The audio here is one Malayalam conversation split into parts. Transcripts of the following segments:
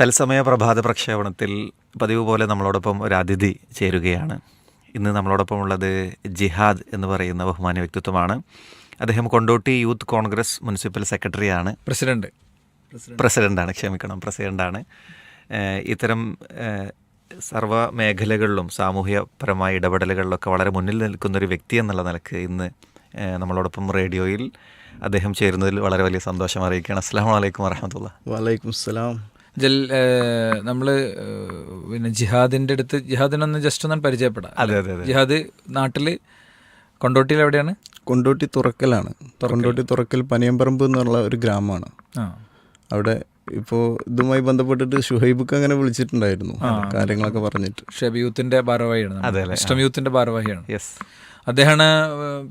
തത്സമയ പ്രഭാത പ്രക്ഷേപണത്തിൽ പതിവ് പോലെ നമ്മളോടൊപ്പം ഒരു അതിഥി ചേരുകയാണ്. ഇന്ന് നമ്മളോടൊപ്പം ഉള്ളത് ജിഹാദ് എന്ന് പറയുന്ന ബഹുമാന വ്യക്തിത്വമാണ്. അദ്ദേഹം കൊണ്ടോട്ടി യൂത്ത് കോൺഗ്രസ് മുനിസിപ്പൽ സെക്രട്ടറിയാണ്. പ്രസിഡന്റ്. പ്രസിഡന്റാണ് ക്ഷമിക്കണം പ്രസിഡന്റാണ്. ഇത്തരം സർവ സർവ മേഖലകളിലും സാമൂഹ്യപരമായ ഇടപെടലുകളിലൊക്കെ വളരെ മുന്നിൽ നിൽക്കുന്ന ഒരു വ്യക്തി എന്നുള്ള നിലയ്ക്ക് ഇന്ന് നമ്മളോടൊപ്പം റേഡിയോയിൽ അദ്ദേഹം ചേരുന്നതിൽ വളരെ വലിയ സന്തോഷം അറിയിക്കുകയാണ്. അസ്സാം വലൈക്കും വരഹമത്തുള്ള വലൈക്കും സലാം ജൽ നമ്മൾ നമ്മൾ പിന്നെ ജിഹാദിന്റെ അടുത്ത് ജിഹാദിനൊന്ന് ജസ്റ്റ് ഒന്ന് പരിചയപ്പെടാം. അതെ അതെ ജിഹാദ് നാട്ടിൽ കൊണ്ടോട്ടിയിൽ എവിടെയാണ്? കൊണ്ടോട്ടി തുറക്കലാണ്. കൊണ്ടോട്ടി തുറക്കൽ പനിയമ്പറമ്പ് എന്നുള്ള ഒരു ഗ്രാമമാണ്. അവിടെ ഇപ്പോൾ ഇതുമായി ബന്ധപ്പെട്ടിട്ട് ഷുഹൈബുക്ക് അങ്ങനെ വിളിച്ചിട്ടുണ്ടായിരുന്നു. കാര്യങ്ങളൊക്കെ പറഞ്ഞിട്ട്. ഷബ് യൂത്തിന്റെ ഭാരവാഹിയാണ്? ഇഷ്ടം യൂത്തിന്റെ ഭാരവാഹിയാണ്. യെസ് അദ്ദേഹമാണ്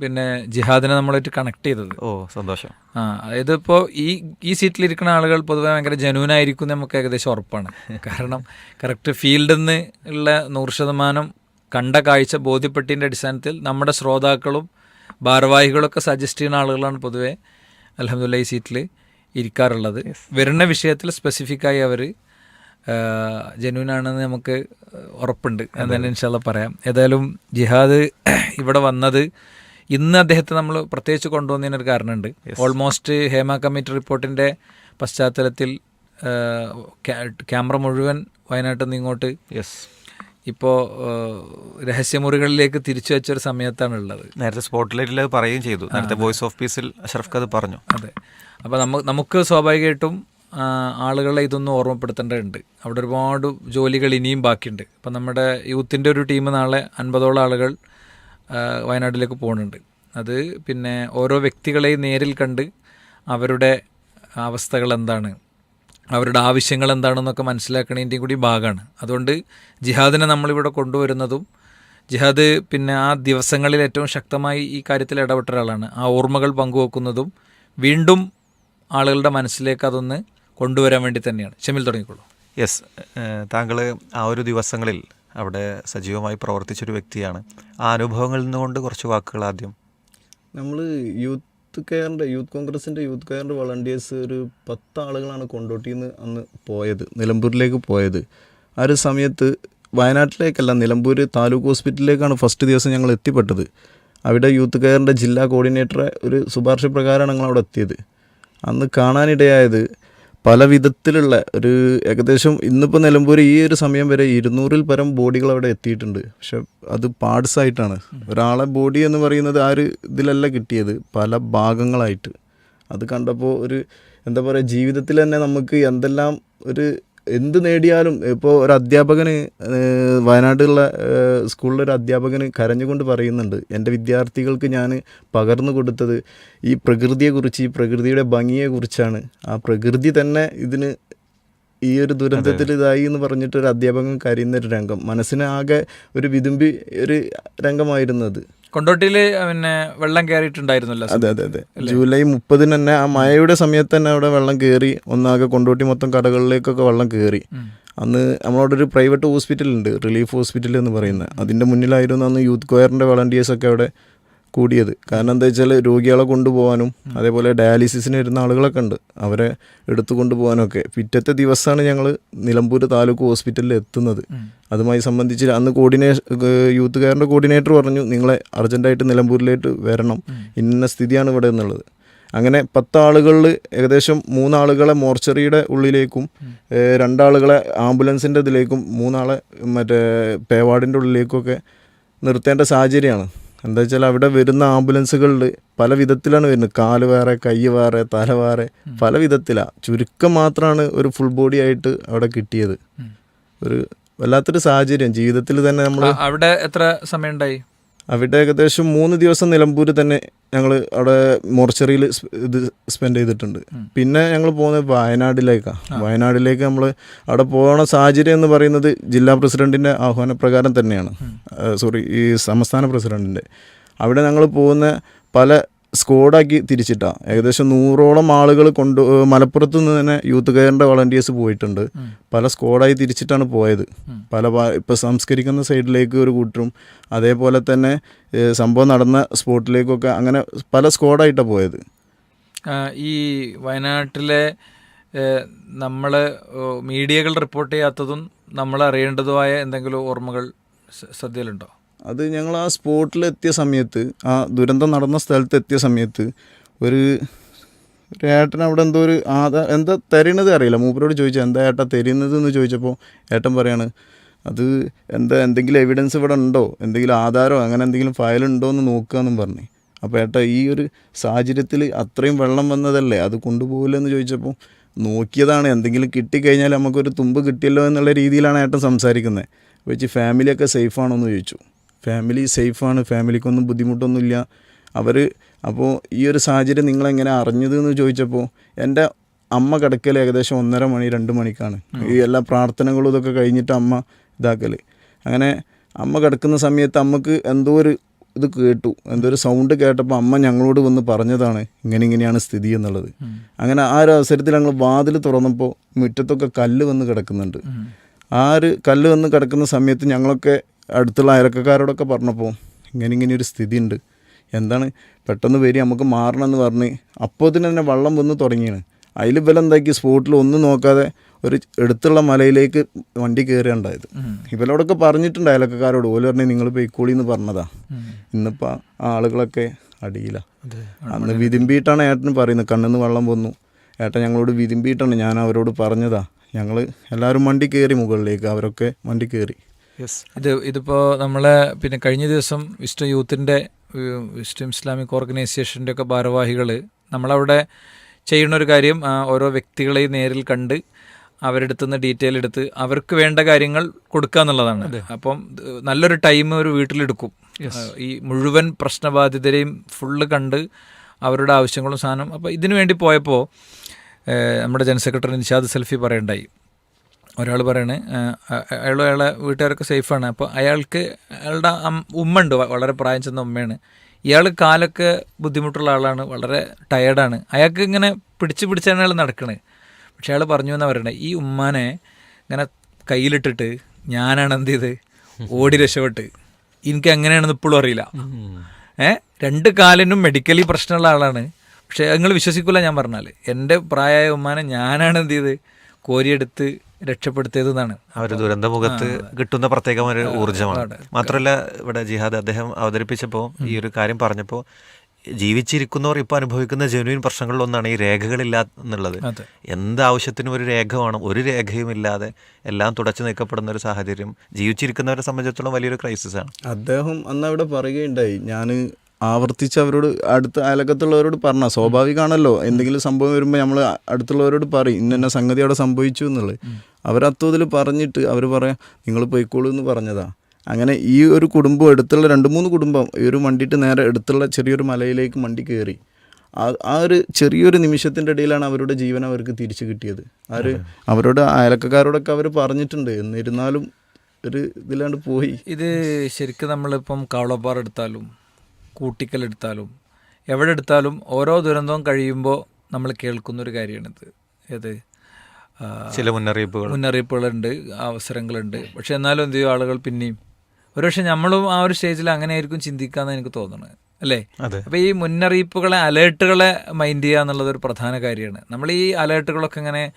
പിന്നെ ജിഹാദിനെ നമ്മളായിട്ട് കണക്ട് ചെയ്തത്. ഓ സന്തോഷം. ആ അതായത് ഇപ്പോൾ ഈ ഈ സീറ്റിലിരിക്കുന്ന ആളുകൾ പൊതുവെ ഭയങ്കര ജനുവൻ ആയിരിക്കും നമുക്ക് ഏകദേശം ഉറപ്പാണ്. കാരണം കറക്റ്റ് ഫീൽഡിൽ നിന്ന് ഉള്ള നൂറ് ശതമാനം കണ്ട കാഴ്ച ബോധ്യപ്പെട്ടതിന്റെ അടിസ്ഥാനത്തിൽ നമ്മുടെ ശ്രോതാക്കളും ഭാരവാഹികളൊക്കെ സജസ്റ്റ് ചെയ്യുന്ന ആളുകളാണ് പൊതുവെ അലഹമുല്ല ഈ സീറ്റിൽ ഇരിക്കാറുള്ളത്. വരുന്ന വിഷയത്തിൽ സ്പെസിഫിക്കായി അവർ ജനുവൻ ആണെന്ന് നമുക്ക് ഉറപ്പുണ്ട്. എന്ന് തന്നെ ഇൻഷാല്ല പറയാം. ഏതായാലും ജിഹാദ് ഇവിടെ വന്നത് ഇന്ന് അദ്ദേഹത്തെ നമ്മൾ പ്രത്യേകിച്ച് കൊണ്ടുവന്നതിനൊരു കാരണമുണ്ട്. ഓൾമോസ്റ്റ് ഹേമ കമ്മിറ്റി റിപ്പോർട്ടിന്റെ പശ്ചാത്തലത്തിൽ ക്യാമറ മുഴുവൻ വയനാട്ടിൽ നിന്ന് ഇങ്ങോട്ട് യെസ് ഇപ്പോൾ രഹസ്യമുറികളിലേക്ക് തിരിച്ചു വെച്ചൊരു സമയത്താണ് ഉള്ളത്. നേരത്തെ സ്പോട്ട്ലൈറ്റിൽ അത് പറയുകയും ചെയ്തു. നേരത്തെ വോയിസ് ഓഫ് പീസിൽ അഷറഫ് അത് പറഞ്ഞു. അതെ. അപ്പോൾ നമുക്ക് നമുക്ക് സ്വാഭാവികമായിട്ടും ആളുകളെ ഇതൊന്നും ഓർമ്മപ്പെടുത്തേണ്ടതുണ്ട്. അവിടെ ഒരുപാട് ജോലികൾ ഇനിയും ബാക്കിയുണ്ട്. അപ്പം നമ്മുടെ യൂത്തിന്റെ ഒരു ടീം നാളെ അൻപതോളം ആളുകൾ വയനാട്ടിലേക്ക് പോകുന്നുണ്ട്. അത് പിന്നെ ഓരോ വ്യക്തികളെയും നേരിൽ കണ്ട് അവരുടെ അവസ്ഥകൾ എന്താണ് അവരുടെ ആവശ്യങ്ങൾ എന്താണെന്നൊക്കെ മനസ്സിലാക്കണതിന്റെയും കൂടി ഭാഗമാണ്. അതുകൊണ്ട് ജിഹാദിനെ നമ്മളിവിടെ കൊണ്ടുവരുന്നതും ജിഹാദ് പിന്നെ ആ ദിവസങ്ങളിൽ ഏറ്റവും ശക്തമായി ഈ കാര്യത്തിൽ ഇടപെട്ട ഒരാളാണ്. ആ ഓർമ്മകൾ പങ്കുവെക്കുന്നതും വീണ്ടും ആളുകളുടെ മനസ്സിലേക്ക് അതൊന്ന് കൊണ്ടുവരാൻ വേണ്ടി തന്നെയാണ്. ഷെമിൽ തുടങ്ങിക്കോളൂ. യെസ് താങ്കൾ ആ ഒരു ദിവസങ്ങളിൽ അവിടെ സജീവമായി പ്രവർത്തിച്ചൊരു വ്യക്തിയാണ്. ആ അനുഭവങ്ങളിൽ നിന്നുകൊണ്ട് കുറച്ച് വാക്കുകൾ ആദ്യം. നമ്മൾ യൂത്ത് കെയറിന്റെ യൂത്ത് കോൺഗ്രസിന്റെ യൂത്ത് കെയറിന്റെ വളണ്ടിയേഴ്സ് ഒരു പത്ത് ആളുകളാണ് കൊണ്ടോട്ടിയിൽ നിന്ന് അന്ന് പോയത് നിലമ്പൂരിലേക്ക് പോയത്. ആ ഒരു സമയത്ത് വയനാട്ടിലേക്കല്ല നിലമ്പൂർ താലൂക്ക് ഹോസ്പിറ്റലിലേക്കാണ് ഫസ്റ്റ് ദിവസം ഞങ്ങൾ എത്തിപ്പെട്ടത്. അവിടെ യൂത്ത് കെയറിന്റെ ജില്ലാ കോർഡിനേറ്ററെ ഒരു ശുപാർശ പ്രകാരമാണ് ഞങ്ങൾ അവിടെ എത്തിയത്. അന്ന് കാണാനിടയായത് പല വിധത്തിലുള്ള ഒരു ഏകദേശം ഇന്നിപ്പോൾ നിലമ്പൂർ ഈ ഒരു സമയം വരെ ഇരുന്നൂറിൽ പരം ബോഡികൾ അവിടെ എത്തിയിട്ടുണ്ട്. പക്ഷെ അത് പാർട്സ് ആയിട്ടാണ്. ഒരാളെ ബോഡി എന്ന് പറയുന്നത് ആ ഒരു ഇതിലല്ല കിട്ടിയത്. പല ഭാഗങ്ങളായിട്ട്. അത് കണ്ടപ്പോൾ ഒരു എന്താ പറയുക ജീവിതത്തിൽ തന്നെ നമുക്ക് എന്തെല്ലാം ഒരു എന്ത് നേടിയാലും ഇപ്പോൾ ഒരു അധ്യാപകന് വയനാട്ടിലുള്ള സ്കൂളിലൊരു അധ്യാപകന് കരഞ്ഞുകൊണ്ട് പറയുന്നുണ്ട് എന്റെ വിദ്യാർത്ഥികൾക്ക് ഞാൻ പകർന്നു കൊടുത്തത് ഈ പ്രകൃതിയെക്കുറിച്ച് ഈ പ്രകൃതിയുടെ ഭംഗിയെക്കുറിച്ചാണ്. ആ പ്രകൃതി തന്നെ ഇതിന് ഈ ഒരു ദുരന്തത്തിൽ ഇതായി എന്ന് പറഞ്ഞിട്ട് ഒരു അധ്യാപകൻ കരയുന്ന ഒരു രംഗം. മനസ്സിന് ആകെ ഒരു വിതുമ്പി ഒരു രംഗമായിരുന്നത് കൊണ്ടോട്ടിയിൽ പിന്നെ വെള്ളം കയറിയിട്ടുണ്ടായിരുന്നല്ലോ അതെ അതെ അതെ. ജൂലൈ മുപ്പതിന് തന്നെ ആ മഴയുടെ സമയത്ത് തന്നെ അവിടെ വെള്ളം കയറി ഒന്നാകെ കൊണ്ടോട്ടി മൊത്തം കടകളിലേക്കൊക്കെ വെള്ളം കയറി അന്ന് നമ്മളവിടെ ഒരു പ്രൈവറ്റ് ഹോസ്പിറ്റൽ ഉണ്ട് റിലീഫ് ഹോസ്പിറ്റൽ എന്ന് പറയുന്നത് അതിന്റെ മുന്നിലായിരുന്നു അന്ന് യൂത്ത് കൊയറിന്റെ വളണ്ടിയേഴ്സൊക്കെ അവിടെ കൂടിയത്. കാരണം എന്താ വെച്ചാൽ രോഗികളെ കൊണ്ടുപോകാനും അതേപോലെ ഡയാലിസിസിന് വരുന്ന ആളുകളൊക്കെ ഉണ്ട്. അവരെ എടുത്തു കൊണ്ടുപോകാനൊക്കെ. പിറ്റത്തെ ദിവസമാണ് ഞങ്ങൾ നിലമ്പൂർ താലൂക്ക് ഹോസ്പിറ്റലിൽ എത്തുന്നത്. അതുമായി സംബന്ധിച്ച് അന്ന് കോർഡിനേഷൻ യൂത്ത് കെയറിന്റെ കോർഡിനേറ്റർ പറഞ്ഞു നിങ്ങളെ അർജന്റായിട്ട് നിലമ്പൂരിലേക്ക് വരണം. ഇന്ന സ്ഥിതിയാണ് ഇവിടെ എന്നുള്ളത്. അങ്ങനെ പത്താളുകളിൽ ഏകദേശം മൂന്നാളുകളെ മോർച്ചറിയുടെ ഉള്ളിലേക്കും രണ്ടാളുകളെ ആംബുലൻസിന്റെ ഇതിലേക്കും മൂന്നാളെ മറ്റേ പേവാർഡിന്റെ ഉള്ളിലേക്കൊക്കെ നിർത്തേണ്ട സാഹചര്യമാണ്. എന്താ വെച്ചാൽ അവിടെ വരുന്ന ആംബുലൻസുകളിൽ പല വിധത്തിലാണ് വരുന്നത്. കാൽ വേറെ കൈ വേറെ തല വേറെ പല വിധത്തിലാണ് ചുരുക്കം മാത്രമാണ് ഒരു ഫുൾ ബോഡി ആയിട്ട് അവിടെ കിട്ടിയത്. ഒരു വല്ലാത്തൊരു സാഹചര്യം. ജീവിതത്തിൽ തന്നെ നമ്മൾ അവിടെ എത്ര സമയം ഉണ്ടായി അവിടെ ഏകദേശം മൂന്ന് ദിവസം നിലമ്പൂർ തന്നെ ഞങ്ങൾ അവിടെ മോർച്ചറിയിൽ ഇത് സ്പെൻഡ് ചെയ്തിട്ടുണ്ട്. പിന്നെ ഞങ്ങൾ പോകുന്നത് വയനാട്ടിലേക്കാണ് വയനാട്ടിലേക്ക് നമ്മൾ അവിടെ പോകണ സാഹചര്യം എന്ന് പറയുന്നത് ജില്ലാ പ്രസിഡന്റിന്റെ ആഹ്വാനപ്രകാരം തന്നെയാണ്. സോറി ഈ സംസ്ഥാന പ്രസിഡന്റിന്റെ അവിടെ ഞങ്ങൾ പോകുന്ന പല സ്ക്വാഡാക്കി തിരിച്ചിട്ടാണ് ഏകദേശം നൂറോളം ആളുകൾ കൊണ്ട് മലപ്പുറത്ത് നിന്ന് തന്നെ യൂത്ത് കെയറിന്റെ വളണ്ടിയേഴ്സ് പോയിട്ടുണ്ട്. പല സ്ക്വാഡായി തിരിച്ചിട്ടാണ് പോയത്. പല ഇപ്പോൾ സംസ്കരിക്കുന്ന സൈഡിലേക്ക് ഒരു കൂട്ടരും അതേപോലെ തന്നെ സംഭവം നടന്ന സ്പോട്ടിലേക്കൊക്കെ അങ്ങനെ പല സ്ക്വാഡായിട്ടാണ് പോയത്. ഈ വയനാട്ടിലെ നമ്മൾ മീഡിയകൾ റിപ്പോർട്ട് ചെയ്യാത്തതും നമ്മൾ അറിയേണ്ടതുമായ എന്തെങ്കിലും ഓർമ്മകൾ ശ്രദ്ധയിലുണ്ടോ അത് ഞങ്ങൾ ആ സ്പോട്ടിലെത്തിയ സമയത്ത് ആ ദുരന്തം നടന്ന സ്ഥലത്ത് എത്തിയ സമയത്ത് ഒരു ഏട്ടൻ അവിടെ എന്തോ ഒരു ആധാ എന്താ തരുന്നത് അറിയില്ല. മൂപ്പരോട് ചോദിച്ചു എന്താ ഏട്ടാ തരുന്നത് എന്ന് ചോദിച്ചപ്പോൾ ഏട്ടൻ പറയാണ് അത് എന്താ എന്തെങ്കിലും എവിഡൻസ് ഇവിടെ ഉണ്ടോ? എന്തെങ്കിലും ആധാരമോ അങ്ങനെ എന്തെങ്കിലും ഫയൽ ഉണ്ടോ എന്ന് നോക്കുകയെന്നും പറഞ്ഞു. അപ്പോൾ ഏട്ടാ ഈ ഒരു സാഹചര്യത്തിൽ അത്രയും വെള്ളം വന്നതല്ലേ? അത് കൊണ്ടുപോകില്ലെന്ന് ചോദിച്ചപ്പോൾ നോക്കിയതാണ്. എന്തെങ്കിലും കിട്ടിക്കഴിഞ്ഞാൽ നമുക്കൊരു തുമ്പ് കിട്ടിയല്ലോ എന്നുള്ള രീതിയിലാണ് ഏട്ടൻ സംസാരിക്കുന്നത്. വെച്ച് ഫാമിലിയൊക്കെ സേഫാണോ എന്ന് ചോദിച്ചു. ഫാമിലി സേഫാണ് ഫാമിലിക്കൊന്നും ബുദ്ധിമുട്ടൊന്നുമില്ല അവർ അപ്പോൾ ഈ ഒരു സാഹചര്യം നിങ്ങളെങ്ങനെ അറിഞ്ഞത് എന്ന് ചോദിച്ചപ്പോൾ എന്റെ അമ്മ കിടക്കൽ ഏകദേശം ഒന്നര മണി രണ്ട് മണിക്കാണ്. ഈ എല്ലാ പ്രാർത്ഥനകളും ഇതൊക്കെ കഴിഞ്ഞിട്ട് അമ്മ ഇതാക്കൽ അങ്ങനെ അമ്മ കിടക്കുന്ന സമയത്ത് അമ്മയ്ക്ക് എന്തോ ഒരു ഇത് കേട്ടു. എന്തോ ഒരു സൗണ്ട് കേട്ടപ്പോൾ അമ്മ ഞങ്ങളോട് വന്ന് പറഞ്ഞതാണ് ഇങ്ങനെ ഇങ്ങനെയാണ് സ്ഥിതി എന്നുള്ളത്. അങ്ങനെ ആ ഒരു അവസരത്തിൽ ഞങ്ങൾ വാതിൽ തുറന്നപ്പോൾ മുറ്റത്തൊക്കെ കല്ല് വന്ന് കിടക്കുന്നുണ്ട്. ആ ഒരു കല്ല് വന്ന് കിടക്കുന്ന സമയത്ത് ഞങ്ങളൊക്കെ അടുത്തുള്ള അയലക്കാരോടൊക്കെ പറഞ്ഞപ്പോൾ ഇങ്ങനെ ഇങ്ങനെ ഒരു സ്ഥിതി ഉണ്ട് എന്താണ്? പെട്ടെന്ന് വരി നമുക്ക് മാറണം എന്ന് പറഞ്ഞ് അപ്പോൾ തന്നെ തന്നെ വള്ളം വന്ന് തുടങ്ങിയാണ്. അതിൽ ബലം എന്താക്കി? സ്പോട്ടിൽ ഒന്നും നോക്കാതെ ഒരു എടുത്തുള്ള മലയിലേക്ക് വണ്ടി കയറിയുണ്ടായത് ഇവലോടൊക്കെ പറഞ്ഞിട്ടുണ്ട് അയലക്കാരോട് ഓൽ പറഞ്ഞ് നിങ്ങൾ പൊയ്ക്കോളി എന്ന് പറഞ്ഞതാ. ഇന്നിപ്പോൾ ആ ആളുകളൊക്കെ അടിയില്ല അന്ന് വിതിമ്പിയിട്ടാണ് ഏട്ടന് പറയുന്നത്. കണ്ണിന്ന് വെള്ളം വന്നു. ഏട്ടൻ ഞങ്ങളോട് വിതിമ്പിയിട്ടാണ്. ഞാൻ അവരോട് പറഞ്ഞതാ. ഞങ്ങൾ എല്ലാവരും വണ്ടി കയറി മുകളിലേക്ക്. അവരൊക്കെ വണ്ടി കയറി. ഇത് ഇതിപ്പോൾ നമ്മളെ പിന്നെ കഴിഞ്ഞ ദിവസം വിസ്റ്റം യൂത്തിന്റെ വിസ്റ്റം ഇസ്ലാമിക് ഓർഗനൈസേഷന്റെ ഒക്കെ ഭാരവാഹികൾ നമ്മളവിടെ ചെയ്യുന്ന ഒരു കാര്യം ഓരോ വ്യക്തികളെയും നേരിൽ കണ്ട് അവരെടുത്ത് നിന്ന് ഡീറ്റെയിൽ എടുത്ത് അവർക്ക് വേണ്ട കാര്യങ്ങൾ കൊടുക്കുക എന്നുള്ളതാണ്. അപ്പം നല്ലൊരു ടൈം ഒരു വീട്ടിലെടുക്കും. ഈ മുഴുവൻ പ്രശ്നബാധിതരെയും ഫുള്ള് കണ്ട് അവരുടെ ആവശ്യങ്ങളും സാധനം. അപ്പോൾ ഇതിനു വേണ്ടി പോയപ്പോൾ നമ്മുടെ ജനറൽ സെക്രട്ടറി നിഷാദ് സെൽഫി പറയണ്ടായി. ഒരാൾ പറയണേ അയാൾ അയാളെ വീട്ടുകാരൊക്കെ സേഫാണ്. അപ്പോൾ അയാൾക്ക് അയാളുടെ ഉമ്മ ഉണ്ട് വളരെ പ്രായം ചെന്ന ഉമ്മയാണ്. ഇയാൾ കാലൊക്കെ ബുദ്ധിമുട്ടുള്ള ആളാണ് വളരെ ടയേർഡാണ് അയാൾക്ക് ഇങ്ങനെ പിടിച്ച് പിടിച്ചാണ് അയാൾ നടക്കണത് പക്ഷെ അയാൾ പറഞ്ഞു എന്നാ പറയണേ ഈ ഉമ്മാനെ ഇങ്ങനെ കയ്യിലിട്ടിട്ട് ഞാനാണ് എന്ത് ചെയ്ത്? ഓടി രക്ഷപ്പെട്ട്. എനിക്ക് എങ്ങനെയാണെന്ന് ഇപ്പോഴും അറിയില്ല. ഏഹ് രണ്ട് കാലിനും മെഡിക്കലി പ്രശ്നമുള്ള ആളാണ്. പക്ഷേ നിങ്ങൾ വിശ്വസിക്കില്ല ഞാൻ പറഞ്ഞാൽ എന്റെ പ്രായമായ ഉമ്മാനെ ഞാനാണ് എന്ത് ചെയ്ത്? കോരിയെടുത്ത് രക്ഷപ്പെടുത്തിയത് എന്നാണ് ആ ഒരു ദുരന്തമുഖത്ത് കിട്ടുന്ന പ്രത്യേകം ഒരു ഊർജമാണ്. മാത്രമല്ല ഇവിടെ ജിഹാദ് അദ്ദേഹം അവതരിപ്പിച്ചപ്പോൾ ഈ ഒരു കാര്യം പറഞ്ഞപ്പോൾ ജീവിച്ചിരിക്കുന്നവർ ഇപ്പോൾ അനുഭവിക്കുന്ന ജെനുവിൻ പ്രശ്നങ്ങളിലൊന്നാണ് ഈ രേഖകളില്ല എന്നുള്ളത്. എന്ത് ആവശ്യത്തിനും ഒരു രേഖ വേണം. ഒരു രേഖയും ഇല്ലാതെ എല്ലാം തുടച്ചു നീക്കപ്പെടുന്ന ഒരു സാഹചര്യം ജീവിച്ചിരിക്കുന്നവരെ സംബന്ധിച്ചിടത്തോളം വലിയൊരു ക്രൈസിസ് ആണ്. അദ്ദേഹം അന്ന് അവിടെ പറയുകയുണ്ടായി ഞാൻ ആവർത്തിച്ച് അവരോട് അടുത്ത അയലക്കത്തുള്ളവരോട് പറഞ്ഞ. സ്വാഭാവികമാണല്ലോ എന്തെങ്കിലും സംഭവം വരുമ്പോൾ നമ്മൾ അടുത്തുള്ളവരോട് പറയും. ഇന്ന സംഗതി അവിടെ സംഭവിച്ചു എന്നുള്ളത്. അവരത്തോതിൽ പറഞ്ഞിട്ട് അവർ പറയാം നിങ്ങൾ പോയിക്കോളൂ എന്ന് പറഞ്ഞതാ. അങ്ങനെ ഈ ഒരു കുടുംബം എടുത്തുള്ള രണ്ട് മൂന്ന് കുടുംബം ഈ ഒരു വണ്ടിയിട്ട് നേരെ എടുത്തുള്ള ചെറിയൊരു മലയിലേക്ക് വണ്ടി കയറി ആ ആ ഒരു ചെറിയൊരു നിമിഷത്തിന്റെ ഇടയിലാണ് അവരുടെ ജീവൻ അവർക്ക് തിരിച്ചു കിട്ടിയത്. ആ ഒരു അവരോട് അയലക്കാരോടൊക്കെ അവർ പറഞ്ഞിട്ടുണ്ട്. എന്നിരുന്നാലും ഒരു ഇതിലാണ്ട് പോയി. ഇത് ശരിക്കും നമ്മളിപ്പം കാവളപ്പാറ എടുത്താലും എവിടെ എടുത്താലും ഓരോ ദുരന്തവും കഴിയുമ്പോൾ നമ്മൾ കേൾക്കുന്ന ഒരു കാര്യമാണിത്. ഏത്? ചില മുന്നറിയിപ്പുകൾ. മുന്നറിയിപ്പുകളുണ്ട് അവസരങ്ങളുണ്ട്. പക്ഷെ എന്നാലും എന്ത് ചെയ്യും ആളുകൾ പിന്നെയും? ഒരുപക്ഷെ നമ്മളും ആ ഒരു സ്റ്റേജിൽ അങ്ങനെ ആയിരിക്കും ചിന്തിക്കാന്ന് എനിക്ക് തോന്നുന്നത് അല്ലേ? അപ്പൊ ഈ മുന്നറിയിപ്പുകളെ അലേർട്ടുകളെ മൈൻഡ് ചെയ്യുക എന്നുള്ളത് ഒരു പ്രധാന കാര്യമാണ്. നമ്മൾ ഈ അലേർട്ടുകളൊക്കെ ഇങ്ങനെ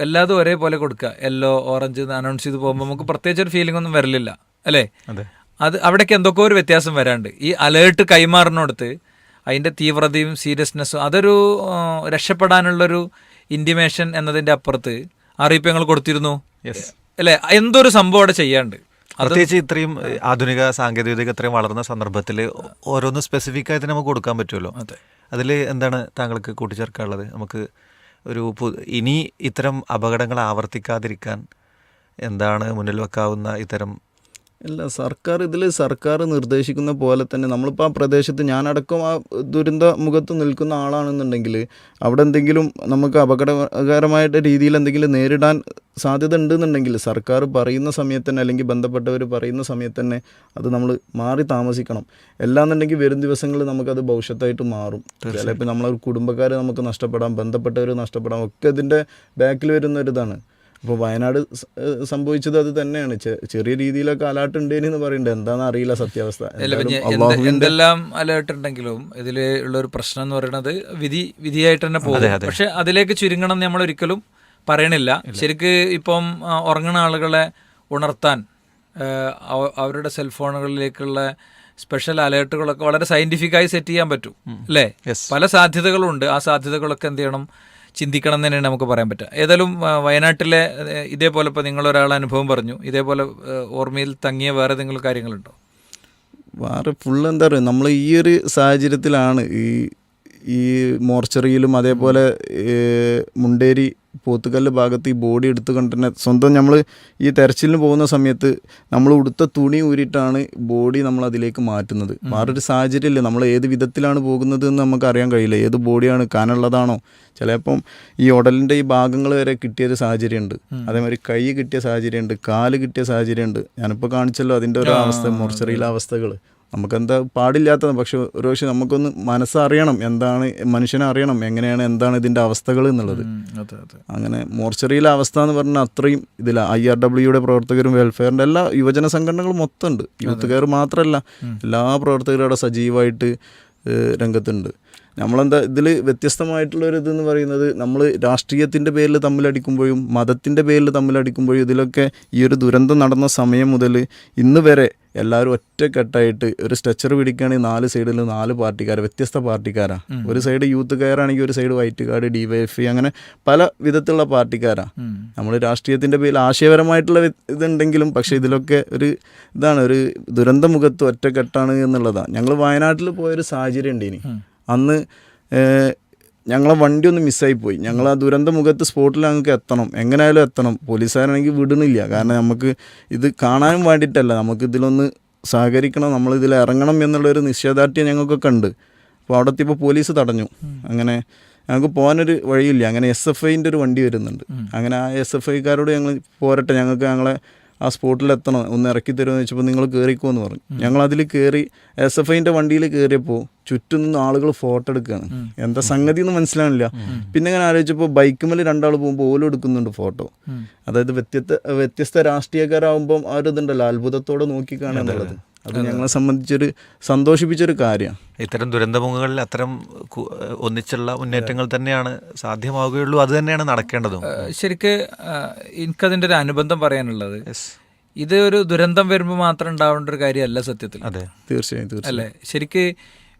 എല്ലാതും ഒരേപോലെ കൊടുക്കുക. യെല്ലോ ഓറഞ്ച് അനൗൺസ് ചെയ്ത് പോകുമ്പോൾ നമുക്ക് പ്രത്യേകിച്ച് ഒരു ഫീലിംഗ് ഒന്നും വരലില്ല. അല്ലേ? അതെ അവിടേക്ക് എന്തൊക്കെ ഒരു വ്യത്യാസം വരാണ്ട്. ഈ അലേർട്ട് കൈമാറുന്നിടത്ത് അതിന്റെ തീവ്രതയും സീരിയസ്നെസ്സും അതൊരു രക്ഷപ്പെടാനുള്ളൊരു ഇന്റിമേഷൻ എന്നതിന്റെ അപ്പുറത്ത് അറിയിപ്പ് ഞങ്ങൾ കൊടുത്തിരുന്നു. യെസ് അല്ലേ? എന്തൊരു സംഭവം അവിടെ ചെയ്യാണ്ട്. പ്രത്യേകിച്ച് ഇത്രയും ആധുനിക സാങ്കേതികവിദ്യ ഇത്രയും വളർന്ന സന്ദർഭത്തിൽ ഓരോന്ന് സ്പെസിഫിക് ആയിട്ട് നമുക്ക് കൊടുക്കാൻ പറ്റുമല്ലോ. അതെ. അതിൽ എന്താണ് താങ്കൾക്ക് കൂട്ടിച്ചേർക്കാനുള്ളത്? നമുക്ക് ഒരു ഇനി ഇത്തരം അപകടങ്ങൾ ആവർത്തിക്കാതിരിക്കാൻ എന്താണ് മുന്നിൽ വെക്കാവുന്ന ഇത്തരം ഇല്ല സർക്കാർ ഇതിൽ സർക്കാർ നിർദ്ദേശിക്കുന്ന പോലെ തന്നെ നമ്മളിപ്പോൾ ആ പ്രദേശത്ത് ഞാനടക്കം ആ ദുരന്ത മുഖത്ത് നിൽക്കുന്ന ആളാണെന്നുണ്ടെങ്കിൽ അവിടെ എന്തെങ്കിലും നമുക്ക് അപകടകരമായിട്ട് രീതിയിൽ എന്തെങ്കിലും നേരിടാൻ സാധ്യത ഉണ്ടെന്നുണ്ടെങ്കിൽ സർക്കാർ പറയുന്ന സമയത്ത് തന്നെ അല്ലെങ്കിൽ ബന്ധപ്പെട്ടവർ പറയുന്ന സമയത്ത് തന്നെ അത് നമ്മൾ മാറി താമസിക്കണം. എല്ലാന്നുണ്ടെങ്കിൽ വരും ദിവസങ്ങളിൽ നമുക്കത് ഭവിഷ്യത്തായിട്ട് മാറും. ചിലപ്പോൾ നമ്മളെ കുടുംബക്കാർ നമുക്ക് നഷ്ടപ്പെടാം ബന്ധപ്പെട്ടവർ നഷ്ടപ്പെടാം ഒക്കെ ഇതിന്റെ ബാക്കിൽ വരുന്ന ഒരു ഇതാണ്. ഇപ്പോൾ വയനാട് സംഭവിച്ചത് അത് തന്നെയാണ്. ചെറിയ രീതിയിലൊക്കെ അലേർട്ട് ഉണ്ടെന്ന് പറയുന്നുണ്ട് എന്താണെന്ന് അറിയില്ല സത്യാവസ്ഥ. എന്തെല്ലാം അലേർട്ട് ഉണ്ടെങ്കിലും ഇതിൽ ഉള്ള ഒരു പ്രശ്നം എന്ന് പറയുന്നത് വിധി വിധിയായിട്ട് തന്നെ പോകും. പക്ഷെ അതിലേക്ക് ചുരുങ്ങണം നമ്മൾ ഒരിക്കലും പറയണില്ല. ശരിക്ക് ഇപ്പം ഉറങ്ങുന്ന ആളുകളെ ഉണർത്താൻ അവരുടെ സെൽഫോണുകളിലേക്കുള്ള സ്പെഷ്യൽ അലേർട്ടുകളൊക്കെ വളരെ സയന്റിഫിക്കായി സെറ്റ് ചെയ്യാൻ പറ്റും. അല്ലേ? പല സാധ്യതകളുണ്ട്. ആ സാധ്യതകളൊക്കെ എന്ത് ചെയ്യണം? ചിന്തിക്കണം എന്ന് തന്നെയാണ് നമുക്ക് പറയാൻ പറ്റുക. ഏതായാലും വയനാട്ടിലെ ഇതേപോലെ ഇപ്പോൾ നിങ്ങളൊരാൾ അനുഭവം പറഞ്ഞു. ഇതേപോലെ ഓർമ്മയിൽ തങ്ങിയ വേറെ എന്തെങ്കിലും കാര്യങ്ങളുണ്ടോ? വേറെ ഫുൾ എന്താ പറയുക നമ്മൾ ഈ ഒരു സാഹചര്യത്തിലാണ് ഈ ഈ മോർച്ചറിയിലും അതേപോലെ മുണ്ടേരി പോത്തുകല്ല് ഭാഗത്ത് ഈ ബോഡി എടുത്ത് കൊണ്ടുതന്നെ സ്വന്തം നമ്മൾ ഈ തെരച്ചിലിന് പോകുന്ന സമയത്ത് നമ്മൾ ഉടുത്ത തുണി ഊരിയിട്ടാണ് ബോഡി നമ്മൾ അതിലേക്ക് മാറ്റുന്നത്. വേറൊരു സാഹചര്യമില്ല. നമ്മൾ ഏത് വിധത്തിലാണ് പോകുന്നത് എന്ന് നമുക്ക് അറിയാൻ കഴിയില്ല. ഏത് ബോഡിയാണ് കാനുള്ളതാണോ. ചിലപ്പം ഈ ഉടലിന്റെ ഈ ഭാഗങ്ങൾ വരെ കിട്ടിയൊരു സാഹചര്യമുണ്ട്. അതേമാതിരി കൈ കിട്ടിയ സാഹചര്യമുണ്ട്. കാൽ കിട്ടിയ സാഹചര്യമുണ്ട്. ഞാനിപ്പോൾ കാണിച്ചല്ലോ അതിന്റെ ഒരു അവസ്ഥ മോർച്ചറിയിലെ അവസ്ഥകൾ നമുക്കെന്താ പാടില്ലാത്തത്? പക്ഷെ ഒരു പക്ഷെ നമുക്കൊന്ന് മനസ്സറിയണം. എന്താണ് മനുഷ്യനെ അറിയണം? എങ്ങനെയാണ് എന്താണ് ഇതിന്റെ അവസ്ഥകൾ എന്നുള്ളത്. അങ്ങനെ മോർച്ചറിയിലെ അവസ്ഥ എന്ന് പറഞ്ഞാൽ അത്രയും ഇതില്ല ഐ ആർ ഡബ്ല്യൂയുടെ പ്രവർത്തകരും വെൽഫെയറിന്റെ എല്ലാ യുവജന സംഘടനകളും മൊത്തമുണ്ട്. യൂത്ത് കെയർ മാത്രമല്ല എല്ലാ പ്രവർത്തകരും അവിടെ സജീവമായിട്ട് രംഗത്തുണ്ട്. നമ്മളെന്താ ഇതിൽ വ്യത്യസ്തമായിട്ടുള്ള ഒരു ഇതെന്ന് പറയുന്നത് നമ്മൾ രാഷ്ട്രീയത്തിന്റെ പേരിൽ തമ്മിലടിക്കുമ്പോഴും മതത്തിന്റെ പേരിൽ തമ്മിലടിക്കുമ്പോഴും ഇതിലൊക്കെ ഈ ഒരു ദുരന്തം നടന്ന സമയം മുതൽ ഇന്ന് വരെ എല്ലാവരും ഒറ്റക്കെട്ടായിട്ട് ഒരു സ്ട്രെച്ചർ പിടിക്കുകയാണെങ്കിൽ നാല് സൈഡിൽ നാല് പാർട്ടിക്കാർ വ്യത്യസ്ത പാർട്ടിക്കാരാ. ഒരു സൈഡ് യൂത്ത് കെയർ ആണെങ്കിൽ ഒരു side white guard D Y DYF അങ്ങനെ പല വിധത്തിലുള്ള പാർട്ടിക്കാരാ. നമ്മൾ രാഷ്ട്രീയത്തിന്റെ പേരിൽ ആശയപരമായിട്ടുള്ള ഇതുണ്ടെങ്കിലും പക്ഷേ ഇതിലൊക്കെ ഒരു ഇതാണ് ഒരു ദുരന്തമുഖത്ത് ഒറ്റക്കെട്ടാണ് എന്നുള്ളതാണ് ഞങ്ങൾ വയനാട്ടിൽ പോയൊരു സാഹചര്യം ഉണ്ട് ഇനി അന്ന് ഞങ്ങളെ വണ്ടി ഒന്ന് മിസ്സായി പോയി. ഞങ്ങൾ ആ ദുരന്ത മുഖത്ത് സ്പോട്ടിൽ ഞങ്ങൾക്ക് എത്തണം. എങ്ങനെയായാലും എത്തണം. പോലീസുകാരാണെങ്കിൽ വിടണില്ല കാരണം നമുക്ക് ഇത് കാണാനും വേണ്ടിയിട്ടല്ല നമുക്ക് ഇതിലൊന്ന് സഹകരിക്കണം. നമ്മൾ ഇതിൽ ഇറങ്ങണം എന്നുള്ളൊരു നിശ്ചയദാർഢ്യം ഞങ്ങൾക്കൊക്കെ ഉണ്ട്. അപ്പോൾ അവിടെ എത്തിയപ്പോൾ പോലീസ് തടഞ്ഞു. അങ്ങനെ ഞങ്ങൾക്ക് പോകാനൊരു വഴിയില്ല. അങ്ങനെ എസ് എഫ് ഐന്റെ ഒരു വണ്ടി വരുന്നുണ്ട്. അങ്ങനെ ആ എസ് എഫ് ഐക്കാരോട് ഞങ്ങൾ പോരട്ടെ. ഞങ്ങൾക്ക് ഞങ്ങളെ ആ സ്പോട്ടിൽ എത്തണം ഒന്ന് ഇറക്കി തരുമെന്ന് വെച്ചപ്പോൾ നിങ്ങൾ കയറിക്കോ എന്ന് പറഞ്ഞു. ഞങ്ങൾ അതിൽ കയറി എസ് എഫ് ഐന്റെ വണ്ടിയിൽ കയറിയപ്പോൾ ചുറ്റും നിന്ന് ആളുകൾ ഫോട്ടോ എടുക്കുകയാണ്. എന്താ സംഗതി എന്ന് മനസ്സിലാവില്ല പിന്നെ ഞാൻ ആലോചിച്ചപ്പോൾ ബൈക്കുമേൽ രണ്ടാൾ പോകുമ്പോൾ ഓലും എടുക്കുന്നുണ്ട് ഫോട്ടോ. അതായത് വ്യത്യസ്ത വ്യത്യസ്ത രാഷ്ട്രീയക്കാരാകുമ്പം ആ ഒരു ഇതുണ്ടല്ലോ അത്ഭുതത്തോടെ നോക്കിക്കാണുക എന്നുള്ളത്. അത് ഞങ്ങളെ സംബന്ധിച്ചൊരു സന്തോഷിപ്പിച്ചൊരു കാര്യമാണ് ഇത്തരം ദുരന്തമുഖങ്ങളിൽ അത്തരം ഒന്നിച്ചുള്ള മുന്നേറ്റങ്ങൾ തന്നെയാണ് സാധ്യമാവുകയുള്ളൂ. അത് തന്നെയാണ് നടക്കേണ്ടതും. ശരിക്ക് എനിക്കതിന്റെ ഒരു അനുബന്ധം പറയാനുള്ളത്. ഇത് ഒരു ദുരന്തം വരുമ്പോൾ മാത്രം ഉണ്ടാവേണ്ട ഒരു കാര്യമല്ല സത്യത്തിൽ. അതെ. തീർച്ചയായും തീർച്ചയായും. അല്ലേ? ശരിക്ക്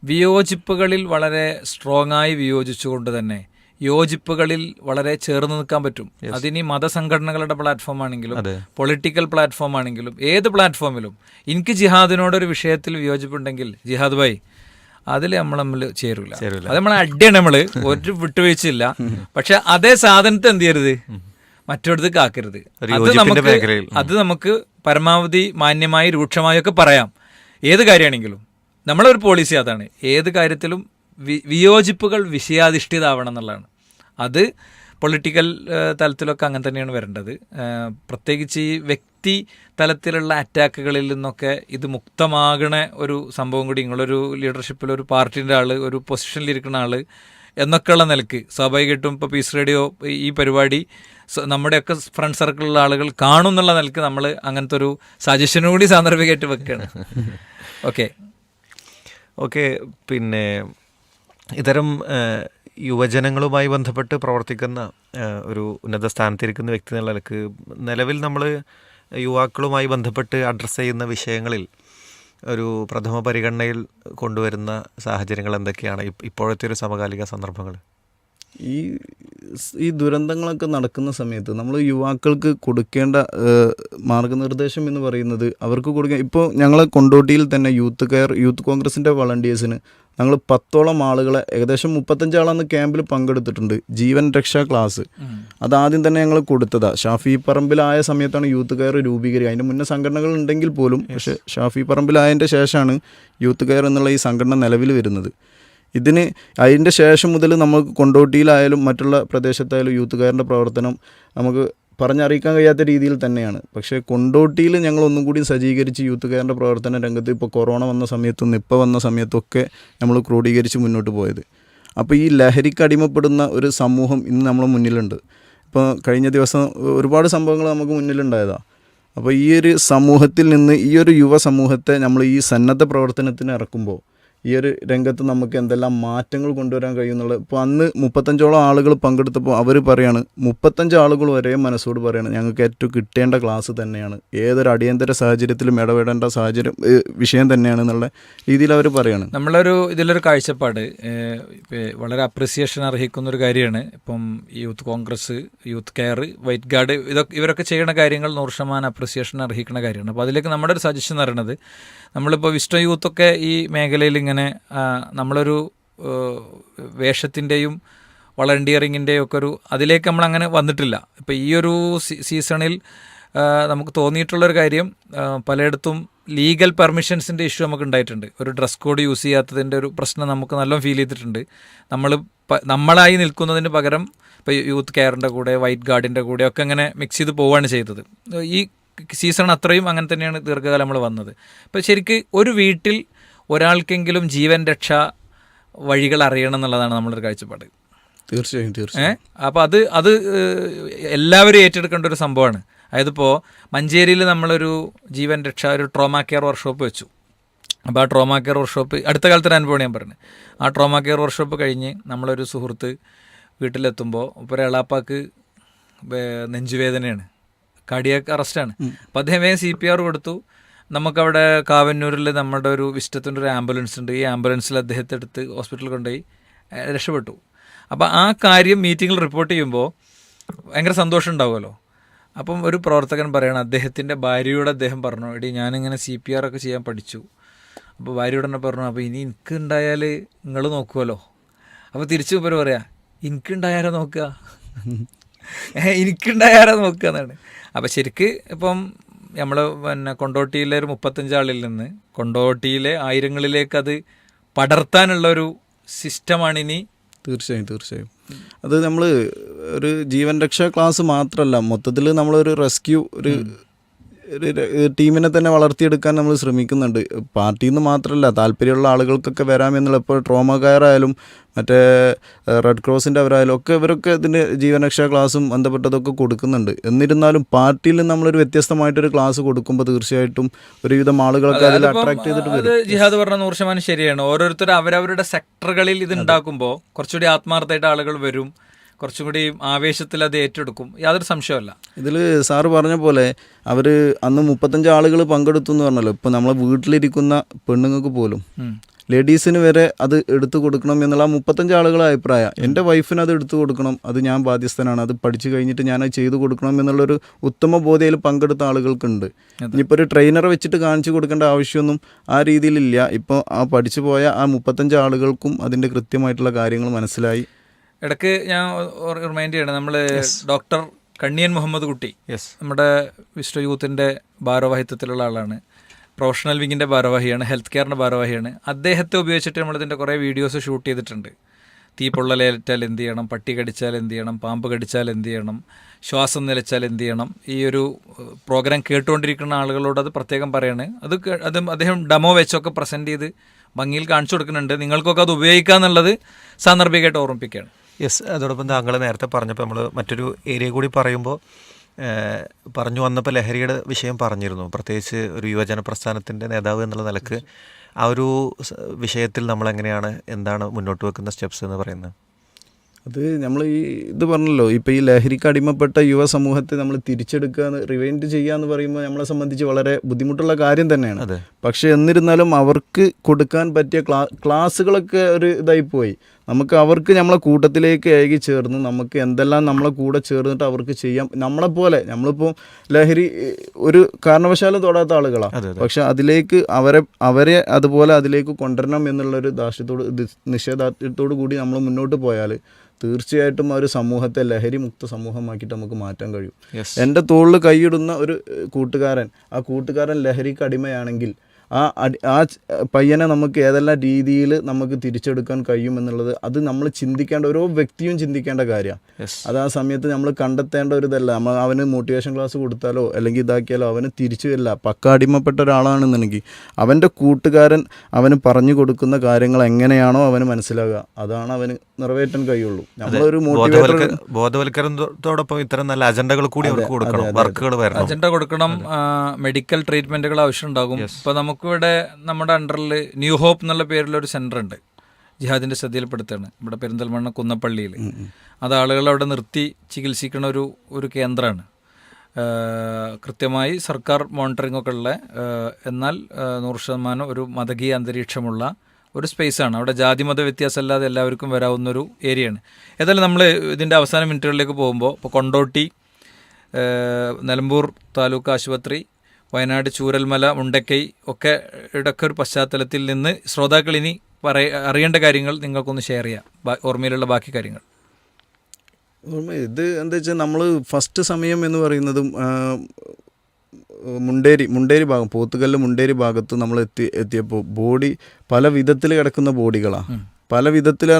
വിയോജിപ്പുകളിൽ വളരെ സ്ട്രോങ് ആയി വിയോജിച്ചുകൊണ്ട് തന്നെ യോജിപ്പുകളിൽ വളരെ ചേർന്ന് നിൽക്കാൻ പറ്റും. അതിനി മതസംഘടനകളുടെ പ്ലാറ്റ്ഫോം ആണെങ്കിലും. പൊളിറ്റിക്കൽ പ്ലാറ്റ്ഫോം ആണെങ്കിലും ഏത് പ്ലാറ്റ്ഫോമിലും എനിക്ക് ജിഹാദിനോടൊരു വിഷയത്തിൽ വിയോജിപ്പുണ്ടെങ്കിൽ ജിഹാദ് ഭായി അതിൽ നമ്മൾ നമ്മൾ ചേരൂല. അത് നമ്മളെ അടിയാണ് നമ്മൾ. ഒരു വിട്ടുവീഴ്ചയില്ല. പക്ഷെ അതേ സാധനത്തെ എന്ത് ചെയ്യരുത്? മറ്റൊരിടത്ത് കാക്കരുത്. ഒരു അത് നമുക്ക് മേഖലയിൽ. അത് നമുക്ക് പരമാവധി മാന്യമായി രൂക്ഷമായി ഒക്കെ പറയാം. ഏത് കാര്യമാണെങ്കിലും. നമ്മളൊരു പോളിസി അതാണ്. ഏത് കാര്യത്തിലും വിയോജിപ്പുകൾ വിഷയാധിഷ്ഠിതാവണം എന്നുള്ളതാണ്. അത് പൊളിറ്റിക്കൽ തലത്തിലൊക്കെ അങ്ങനെ തന്നെയാണ് വരേണ്ടത്. പ്രത്യേകിച്ച് ഈ വ്യക്തി തലത്തിലുള്ള അറ്റാക്കുകളിൽ നിന്നൊക്കെ ഇത് മുക്തമാകണ ഒരു സംഭവം കൂടി നിങ്ങളൊരു ലീഡർഷിപ്പിൽ ഒരു പാർട്ടിന്റെ ആൾ ഒരു പൊസിഷനിലിരിക്കുന്ന ആൾ എന്നൊക്കെയുള്ള നിലയ്ക്ക് സ്വാഭാവികമായിട്ടും ഇപ്പോൾ പീസ് റേഡിയോ ഈ പരിപാടി നമ്മുടെയൊക്കെ ഫ്രണ്ട് സർക്കിളിലുള്ള ആളുകൾ കാണും എന്നുള്ള നിലയ്ക്ക് നമ്മൾ അങ്ങനത്തെ ഒരു സജഷനും കൂടി സാന്ദർഭികമായിട്ട് വെക്കുകയാണ് ഓക്കെ ഓക്കെ പിന്നെ ഇത്തരം യുവജനങ്ങളുമായി ബന്ധപ്പെട്ട് പ്രവർത്തിക്കുന്ന ഒരു ഉന്നത സ്ഥാനത്തിരിക്കുന്ന വ്യക്തി എന്നുള്ള നിലയ്ക്ക് നിലവിൽ നമ്മൾ യുവാക്കളുമായി ബന്ധപ്പെട്ട് അഡ്രസ്സ് ചെയ്യുന്ന വിഷയങ്ങളിൽ ഒരു പ്രഥമ പരിഗണനയിൽ കൊണ്ടുവരുന്ന സാഹചര്യങ്ങൾ എന്തൊക്കെയാണ്? ഇപ്പോഴത്തെ ഒരു സമകാലിക സന്ദർഭങ്ങൾ ഈ ഈ ദുരന്തങ്ങളൊക്കെ നടക്കുന്ന സമയത്ത് നമ്മൾ യുവാക്കൾക്ക് കൊടുക്കേണ്ട മാർഗനിർദ്ദേശം എന്ന് പറയുന്നത് അവർക്ക് കൊടുക്കുക ഇപ്പോൾ ഞങ്ങൾ കൊണ്ടോട്ടിയിൽ തന്നെ യൂത്ത് കെയർ യൂത്ത് കോൺഗ്രസിന്റെ വളണ്ടിയേഴ്സിന് ഞങ്ങൾ പത്തോളം ആളുകളെ ഏകദേശം മുപ്പത്തഞ്ചാളന്ന് ക്യാമ്പിൽ പങ്കെടുത്തിട്ടുണ്ട് ജീവൻ രക്ഷാ ക്ലാസ്. അതാദ്യം തന്നെ ഞങ്ങൾ കൊടുത്തതാണ് ഷാഫി പറമ്പിലായ സമയത്താണ് യൂത്ത് കെയർ രൂപീകരിക്കുക. അതിന്റെ മുന്നേ സംഘടനകൾ ഉണ്ടെങ്കിൽ പോലും പക്ഷേ ഷാഫി പറമ്പിലായതിന്റെ ശേഷമാണ് യൂത്ത് കെയർ എന്നുള്ള ഈ സംഘടന നിലവിൽ വരുന്നത്. ഇതിന് അതിന്റെ ശേഷം മുതൽ നമുക്ക് കൊണ്ടോട്ടിയിലായാലും മറ്റുള്ള പ്രദേശത്തായാലും യൂത്തുകാരന്റെ പ്രവർത്തനം നമുക്ക് പറഞ്ഞറിയിക്കാൻ കഴിയാത്ത രീതിയിൽ തന്നെയാണ്. പക്ഷേ കൊണ്ടോട്ടിയിൽ ഞങ്ങൾ ഒന്നും കൂടി സജ്ജീകരിച്ച് യൂത്തുകാരന്റെ പ്രവർത്തന രംഗത്ത് ഇപ്പോൾ കൊറോണ വന്ന സമയത്തും നിപ്പ വന്ന സമയത്തൊക്കെ നമ്മൾ ക്രോഡീകരിച്ച് മുന്നോട്ട് പോയത്. അപ്പോൾ ഈ ലഹരിക്ക് അടിമപ്പെടുന്ന ഒരു സമൂഹം ഇന്ന് നമ്മളെ മുന്നിലുണ്ട്. ഇപ്പോൾ കഴിഞ്ഞ ദിവസം ഒരുപാട് സംഭവങ്ങൾ നമുക്ക് മുന്നിലുണ്ടായതാണ് അപ്പോൾ ഈ ഒരു സമൂഹത്തിൽ നിന്ന് ഈ ഒരു യുവ സമൂഹത്തെ നമ്മൾ ഈ സന്നദ്ധ പ്രവർത്തനത്തിന് ഇറക്കുമ്പോൾ ഈ ഒരു രംഗത്ത് നമുക്ക് എന്തെല്ലാം മാറ്റങ്ങൾ കൊണ്ടുവരാൻ കഴിയുന്നുള്ളത്? ഇപ്പോൾ അന്ന് മുപ്പത്തഞ്ചോളം ആളുകൾ പങ്കെടുത്തപ്പോൾ അവർ പറയാണ് മുപ്പത്തഞ്ച് ആളുകൾ ഒരേ മനസ്സോട് പറയാണ് ഞങ്ങൾക്ക് ഏറ്റവും കിട്ടേണ്ട ക്ലാസ് തന്നെയാണ്. ഏതൊരു അടിയന്തര സാഹചര്യത്തിലും ഇടപെടേണ്ട സാഹചര്യം വിഷയം തന്നെയാണ് എന്നുള്ള രീതിയിൽ അവർ പറയാണ്. നമ്മളൊരു ഇതിലൊരു കാഴ്ചപ്പാട് വളരെ അപ്രിസിയേഷൻ അർഹിക്കുന്ന ഒരു കാര്യമാണ്. ഇപ്പം youth Congress youth care white guard ഇതൊക്കെ ഇവരൊക്കെ ചെയ്യുന്ന കാര്യങ്ങൾ നൂറ് ശതമാനം അപ്രിസിയേഷൻ അർഹിക്കുന്ന കാര്യമാണ്. അപ്പോൾ അതിലേക്ക് നമ്മുടെ ഒരു സജഷൻ എന്ന് പറയുന്നത് നമ്മളിപ്പോൾ വിസ്റ്റോ യൂത്തൊക്കെ ഈ മേഖലയിൽ ഇങ്ങനെ ആ, നമ്മളൊരു വേഷത്തിന്റെയും വളണ്ടിയറിങ്ങിന്റെയും ഒക്കെ ഒരു അതിലേക്ക് നമ്മൾ അങ്ങനെ വന്നിട്ടില്ല. ഇപ്പോൾ ഈ ഒരു സീസണിൽ നമുക്ക് തോന്നിയിട്ടുള്ളൊരു കാര്യം പലയിടത്തും ലീഗൽ പെർമിഷൻസിന്റെ ഇഷ്യൂ നമുക്ക് ഉണ്ടായിട്ടുണ്ട് ഒരു ഡ്രസ് കോഡ് യൂസ് ചെയ്യാത്തതിന്റെ ഒരു പ്രശ്നം നമുക്ക് നല്ലോണം ഫീൽ ചെയ്തിട്ടുണ്ട്. നമ്മൾ നമ്മളായി നിൽക്കുന്നതിന് പകരം ഇപ്പോൾ യൂത്ത് കെയറിന്റെ കൂടെ വൈറ്റ് ഗാർഡിന്റെ കൂടെ ഒക്കെ അങ്ങനെ മിക്സ് ചെയ്ത് പോവുകയാണ് ചെയ്തത്. ഈ സീസൺ അത്രയും അങ്ങനെ തന്നെയാണ് ദീർഘകാലം നമ്മൾ വന്നത്. ഇപ്പോൾ ശരിക്ക് ഒരു വീട്ടിൽ ഒരാൾക്കെങ്കിലും ജീവൻ രക്ഷ വഴികൾ അറിയണം എന്നുള്ളതാണ് നമ്മളൊരു കാഴ്ചപ്പാട്. തീർച്ചയായും തീർച്ചയായും. അപ്പോൾ അത് അത് എല്ലാവരും ഏറ്റെടുക്കേണ്ട ഒരു സംഭവമാണ്. അതായത് ഇപ്പോൾ മഞ്ചേരിയിൽ നമ്മളൊരു ജീവൻ രക്ഷ ഒരു ട്രോമാ കെയർ വർക്ക്ഷോപ്പ് വെച്ചു. അപ്പോൾ ആ ട്രോമാ കെയർ വർക്ക്ഷോപ്പ് അടുത്ത കാലത്ത് ഒരു അനുഭവമാണ് ഞാൻ പറഞ്ഞത്. ആ ട്രോമാ കെയർ വർക്ക്ഷോപ്പ് കഴിഞ്ഞ് നമ്മളൊരു സുഹൃത്ത് വീട്ടിലെത്തുമ്പോൾ ഇപ്പോൾ എളാപ്പാക്ക് വേ- നെഞ്ചുവേദനയാണ്. കാർഡിയാക്ക് അറസ്റ്റാണ്. അപ്പോൾ അദ്ദേഹം വേഗം സി പി ആർ കൊടുത്തു. നമുക്കവിടെ കാവന്നൂരിൽ നമ്മുടെ ഒരു വിസ്റ്റത്തിന്റെ ഒരു ആംബുലൻസ് ഉണ്ട്. ഈ ആംബുലൻസിൽ അദ്ദേഹത്തെ എടുത്ത് ഹോസ്പിറ്റലിൽ കൊണ്ടുപോയി രക്ഷപ്പെട്ടു. അപ്പോൾ ആ കാര്യം മീറ്റിങ്ങിൽ റിപ്പോർട്ട് ചെയ്യുമ്പോൾ ഭയങ്കര സന്തോഷം ഉണ്ടാവുമല്ലോ. അപ്പം ഒരു പ്രവർത്തകൻ പറയണം അദ്ദേഹത്തിന്റെ ഭാര്യയോട് അദ്ദേഹം പറഞ്ഞു എടി ഞാനിങ്ങനെ സി പി ആർ ഒക്കെ ചെയ്യാൻ പഠിച്ചു. അപ്പോൾ ഭാര്യയോട് തന്നെ പറഞ്ഞു അപ്പോൾ ഇനി എനിക്ക് ഉണ്ടായാൽ നിങ്ങൾ നോക്കുമല്ലോ അപ്പോൾ തിരിച്ചു ഇവർ പറയാ എനിക്കുണ്ടായാലോ നോക്കുക? എനിക്കുണ്ടായാലോ നോക്കുക എന്നാണ്. അപ്പോൾ ശരിക്ക് ഇപ്പം നമ്മൾ പിന്നെ കൊണ്ടോട്ടിയിലെ ഒരു മുപ്പത്തഞ്ച് ആളിൽ നിന്ന് കൊണ്ടോട്ടിയിലെ ആയിരങ്ങളിലേക്ക് അത് പടർത്താനുള്ള ഒരു സിസ്റ്റമാണ് ഇനി തീർച്ചയായും തീർച്ചയായും. അത് നമ്മൾ ഒരു ജീവൻ രക്ഷാ ക്ലാസ് മാത്രമല്ല മൊത്തത്തിൽ നമ്മളൊരു റെസ്ക്യൂ ഒരു ടീമിനെ തന്നെ വളർത്തിയെടുക്കാൻ നമ്മൾ ശ്രമിക്കുന്നുണ്ട്. പാർട്ടിയിൽ നിന്ന് മാത്രമല്ല താല്പര്യമുള്ള ആളുകൾക്കൊക്കെ വരാമെന്നുള്ള ഇപ്പോൾ ട്രോമ കെയർ ആയാലും മറ്റേ റെഡ് ക്രോസിന്റെ അവരായാലും ഒക്കെ ഇവരൊക്കെ ഇതിന്റെ ജീവനരക്ഷാ ക്ലാസ്സും ബന്ധപ്പെട്ടതൊക്കെ കൊടുക്കുന്നുണ്ട്. എന്നിരുന്നാലും പാർട്ടിയിൽ നമ്മളൊരു വ്യത്യസ്തമായിട്ടൊരു ക്ലാസ് കൊടുക്കുമ്പോൾ തീർച്ചയായിട്ടും ഒരുവിധം ആളുകളൊക്കെ അതിൽ അട്രാക്ട് ചെയ്തിട്ട് വരും. ജിഹാദ് പറഞ്ഞ നൂറ് ശതമാനം ശരിയാണ്. ഓരോരുത്തർ അവരവരുടെ സെക്ടറുകളിൽ ഇത് ഉണ്ടാക്കുമ്പോൾ കുറച്ചുകൂടി ആത്മാർത്ഥമായിട്ട് ആളുകൾ വരും. കുറച്ചും കൂടി ആവേശത്തിൽ അത് ഏറ്റെടുക്കും. യാതൊരു സംശയമല്ല ഇതിൽ സാറ് പറഞ്ഞ പോലെ അവർ അന്ന് മുപ്പത്തഞ്ച് ആളുകൾ പങ്കെടുത്തു എന്ന് പറഞ്ഞല്ലോ. ഇപ്പം നമ്മളെ വീട്ടിലിരിക്കുന്ന പെണ്ണുങ്ങൾക്ക് പോലും. ലേഡീസിന് വരെ അത് എടുത്തു കൊടുക്കണം എന്നുള്ള ആ മുപ്പത്തഞ്ച് ആളുകളെ അഭിപ്രായം. എന്റെ വൈഫിന് അത് എടുത്തു കൊടുക്കണം. അത് ഞാൻ ബാധ്യസ്ഥനാണ്. അത് പഠിച്ചു കഴിഞ്ഞിട്ട് ഞാൻ അത് ചെയ്തു കൊടുക്കണം എന്നുള്ളൊരു ഉത്തമ ബോധയിൽ പങ്കെടുത്ത ആളുകൾക്കുണ്ട്. ഇനിയിപ്പോൾ ഒരു ട്രെയിനറെ വെച്ചിട്ട് കാണിച്ചു കൊടുക്കേണ്ട ആവശ്യമൊന്നും ആ രീതിയിലില്ല. ഇപ്പോൾ ആ പഠിച്ചു പോയ ആ മുപ്പത്തഞ്ച് ആളുകൾക്കും അതിന്റെ കൃത്യമായിട്ടുള്ള കാര്യങ്ങൾ മനസ്സിലായി. ഇടയ്ക്ക് ഞാൻ റിമൈൻഡ് ചെയ്യണം നമ്മൾ ഡോക്ടർ കണ്ണിയൻ മുഹമ്മദ് കുട്ടി യെസ് നമ്മുടെ വിശ്വ യൂത്തിന്റെ ഭാരവാഹിത്വത്തിലുള്ള ആളാണ്. പ്രൊഫഷണൽ വിങ്ങിന്റെ ഭാരവാഹിയാണ് ഹെൽത്ത് കെയറിന്റെ ഭാരവാഹിയാണ്. അദ്ദേഹത്തെ ഉപയോഗിച്ചിട്ട് നമ്മളിതിന്റെ കുറേ വീഡിയോസ് ഷൂട്ട് ചെയ്തിട്ടുണ്ട്. തീ പൊള്ളലേറ്റാൽ എന്ത് ചെയ്യണം പട്ടി കടിച്ചാൽ എന്ത് ചെയ്യണം പാമ്പ് കടിച്ചാൽ എന്ത് ചെയ്യണം ശ്വാസം നിലച്ചാൽ എന്ത് ചെയ്യണം ഈ ഒരു പ്രോഗ്രാം കേട്ടുകൊണ്ടിരിക്കുന്ന ആളുകളോട് അത് പ്രത്യേകം പറയാണ്. അത് അത് അദ്ദേഹം ഡെമോ വെച്ചൊക്കെ പ്രസന്റ് ചെയ്ത് ഭംഗിയിൽ കാണിച്ചു കൊടുക്കുന്നുണ്ട്. നിങ്ങൾക്കൊക്കെ അത് ഉപയോഗിക്കാന്നുള്ളത് സാന്ദർഭികമായിട്ട് ഓർമ്മിപ്പിക്കുകയാണ്. യെസ് അതോടൊപ്പം താങ്കൾ നേരത്തെ പറഞ്ഞപ്പോൾ നമ്മൾ മറ്റൊരു ഏരിയ കൂടി പറയുമ്പോൾ പറഞ്ഞു വന്നപ്പോൾ ലഹരിയുടെ വിഷയം പറഞ്ഞിരുന്നു. പ്രത്യേകിച്ച് ഒരു യുവജന പ്രസ്ഥാനത്തിന്റെ നേതാവ് എന്നുള്ള നിലയ്ക്ക് ആ ഒരു വിഷയത്തിൽ നമ്മൾ എങ്ങനെയാണ് എന്താണ് മുന്നോട്ട് വെക്കുന്ന സ്റ്റെപ്സ് എന്ന് പറയുന്നത്? അത് നമ്മൾ ഈ ഇത് പറഞ്ഞല്ലോ ഇപ്പോൾ ഈ ലഹരിക്ക് അടിമപ്പെട്ട യുവ സമൂഹത്തെ നമ്മൾ തിരിച്ചെടുക്കുക എന്ന് റിവൈൻഡ് ചെയ്യുക എന്ന് പറയുമ്പോൾ നമ്മളെ സംബന്ധിച്ച് വളരെ ബുദ്ധിമുട്ടുള്ള കാര്യം തന്നെയാണ്. പക്ഷേ എന്നിരുന്നാലും അവർക്ക് കൊടുക്കാൻ പറ്റിയ ക്ലാ ക്ലാസ്സുകളൊക്കെ ഒരു ഇതായി പോയി. നമുക്ക് അവർക്ക് നമ്മളെ കൂട്ടത്തിലേക്ക് ഏകി ചേർന്ന് നമുക്ക് എന്തെല്ലാം നമ്മളെ കൂടെ ചേർന്നിട്ട് അവർക്ക് ചെയ്യാം. നമ്മളെപ്പോലെ നമ്മളിപ്പോൾ ലഹരി ഒരു കാരണവശാലും തൊടാത്ത ആളുകളാണ്. പക്ഷെ അതിലേക്ക് അവരെ അവരെ അതുപോലെ അതിലേക്ക് കൊണ്ടുവരണം എന്നുള്ളൊരു ദാർഷ്യത്തോട് നിഷേധാത്യത്തോടു കൂടി നമ്മൾ മുന്നോട്ട് പോയാൽ തീർച്ചയായിട്ടും ആ ഒരു സമൂഹത്തെ ലഹരി മുക്ത സമൂഹമാക്കിയിട്ട് നമുക്ക് മാറ്റാൻ കഴിയും. എന്റെ തോളിൽ കൈയിടുന്ന ഒരു കൂട്ടുകാരൻ ആ കൂട്ടുകാരൻ ലഹരിക്ക് അടിമയാണെങ്കിൽ ആ അടി ആ പയ്യനെ നമുക്ക് ഏതെല്ലാം രീതിയിൽ നമുക്ക് തിരിച്ചെടുക്കാൻ കഴിയും എന്നുള്ളത് അത് നമ്മൾ ചിന്തിക്കേണ്ട ഓരോ വ്യക്തിയും ചിന്തിക്കേണ്ട കാര്യമാണ്. അത് ആ സമയത്ത് നമ്മൾ കണ്ടെത്തേണ്ട ഒരു ഇതല്ല. നമ്മൾ അവന് മോട്ടിവേഷൻ ക്ലാസ് കൊടുത്താലോ അല്ലെങ്കിൽ ഇതാക്കിയാലോ അവന് തിരിച്ചു വരില്ല. പക്ക അടിമപ്പെട്ട ഒരാളാണെന്നുണ്ടെങ്കിൽ അവന്റെ കൂട്ടുകാരൻ അവന് പറഞ്ഞു കൊടുക്കുന്ന കാര്യങ്ങൾ എങ്ങനെയാണോ അവന് മനസ്സിലാകുക. അതാണ് അവന് നിറവേറ്റാൻ കഴിയുള്ളൂ. നമ്മളൊരു മോട്ടിവേറ്റർ ബോധവൽക്ക ബോധവൽക്കരണത്തോടൊപ്പം ഇത്തരം നല്ല അജണ്ടകൾ കൂടി അവർക്ക് കൊടുക്കണം വർക്കുകൾ വരണം. അജണ്ട കൊടുക്കണം മെഡിക്കൽ ട്രീറ്റ്മെന്റുകൾ ആവശ്യമുണ്ടാകും. ഇപ്പൊ നമുക്കിവിടെ നമ്മുടെ അണ്ടറിൽ ന്യൂ ഹോപ്പ് എന്നുള്ള പേരിലൊരു സെന്റർ ഉണ്ട്. ജിഹാദിന്റെ ശ്രദ്ധയിൽപ്പെടുത്താണ്. ഇവിടെ പെരിന്തൽമണ്ണ കുന്നപ്പള്ളിയിൽ. അത് ആളുകൾ അവിടെ നിർത്തി ചികിത്സിക്കുന്ന ഒരു ഒരു കേന്ദ്രമാണ്. കൃത്യമായി സർക്കാർ മോണിറ്ററിംഗ് ഒക്കെ ഉള്ള എന്നാൽ നൂറ് ശതമാനം ഒരു മതകീയ അന്തരീക്ഷമുള്ള ഒരു സ്പേസാണ് അവിടെ ജാതി മത വ്യത്യാസമല്ലാതെ എല്ലാവർക്കും വരാവുന്ന ഒരു ഏരിയയാണ് ഏതായാലും നമ്മൾ ഇതിന്റെ അവസാന മിനിറ്റുകളിലേക്ക് പോകുമ്പോൾ ഇപ്പോൾ കൊണ്ടോട്ടി നിലമ്പൂർ താലൂക്ക് ആശുപത്രി വയനാട് ചൂരൽമല മുണ്ടക്കൈ ഒക്കെ ഇടയ്ക്ക് ഒരു പശ്ചാത്തലത്തിൽ നിന്ന് ശ്രോതാക്കൾ ഇനി പറയ അറിയേണ്ട കാര്യങ്ങൾ നിങ്ങൾക്കൊന്ന് ഷെയർ ചെയ്യാം. ഓർമ്മയിലുള്ള ബാക്കി കാര്യങ്ങൾ. ഓർമ്മ ഇത് എന്താ വെച്ചാൽ നമ്മൾ ഫസ്റ്റ് സമയം എന്ന് പറയുന്നതും മുണ്ടേരി മുണ്ടേരി ഭാഗം പോത്തുകല്ല് മുണ്ടേരി ഭാഗത്ത് നമ്മൾ എത്തി എത്തിയപ്പോൾ ബോഡി പല വിധത്തിൽ കിടക്കുന്ന ബോഡികളാണ് പല വിധത്തിൽ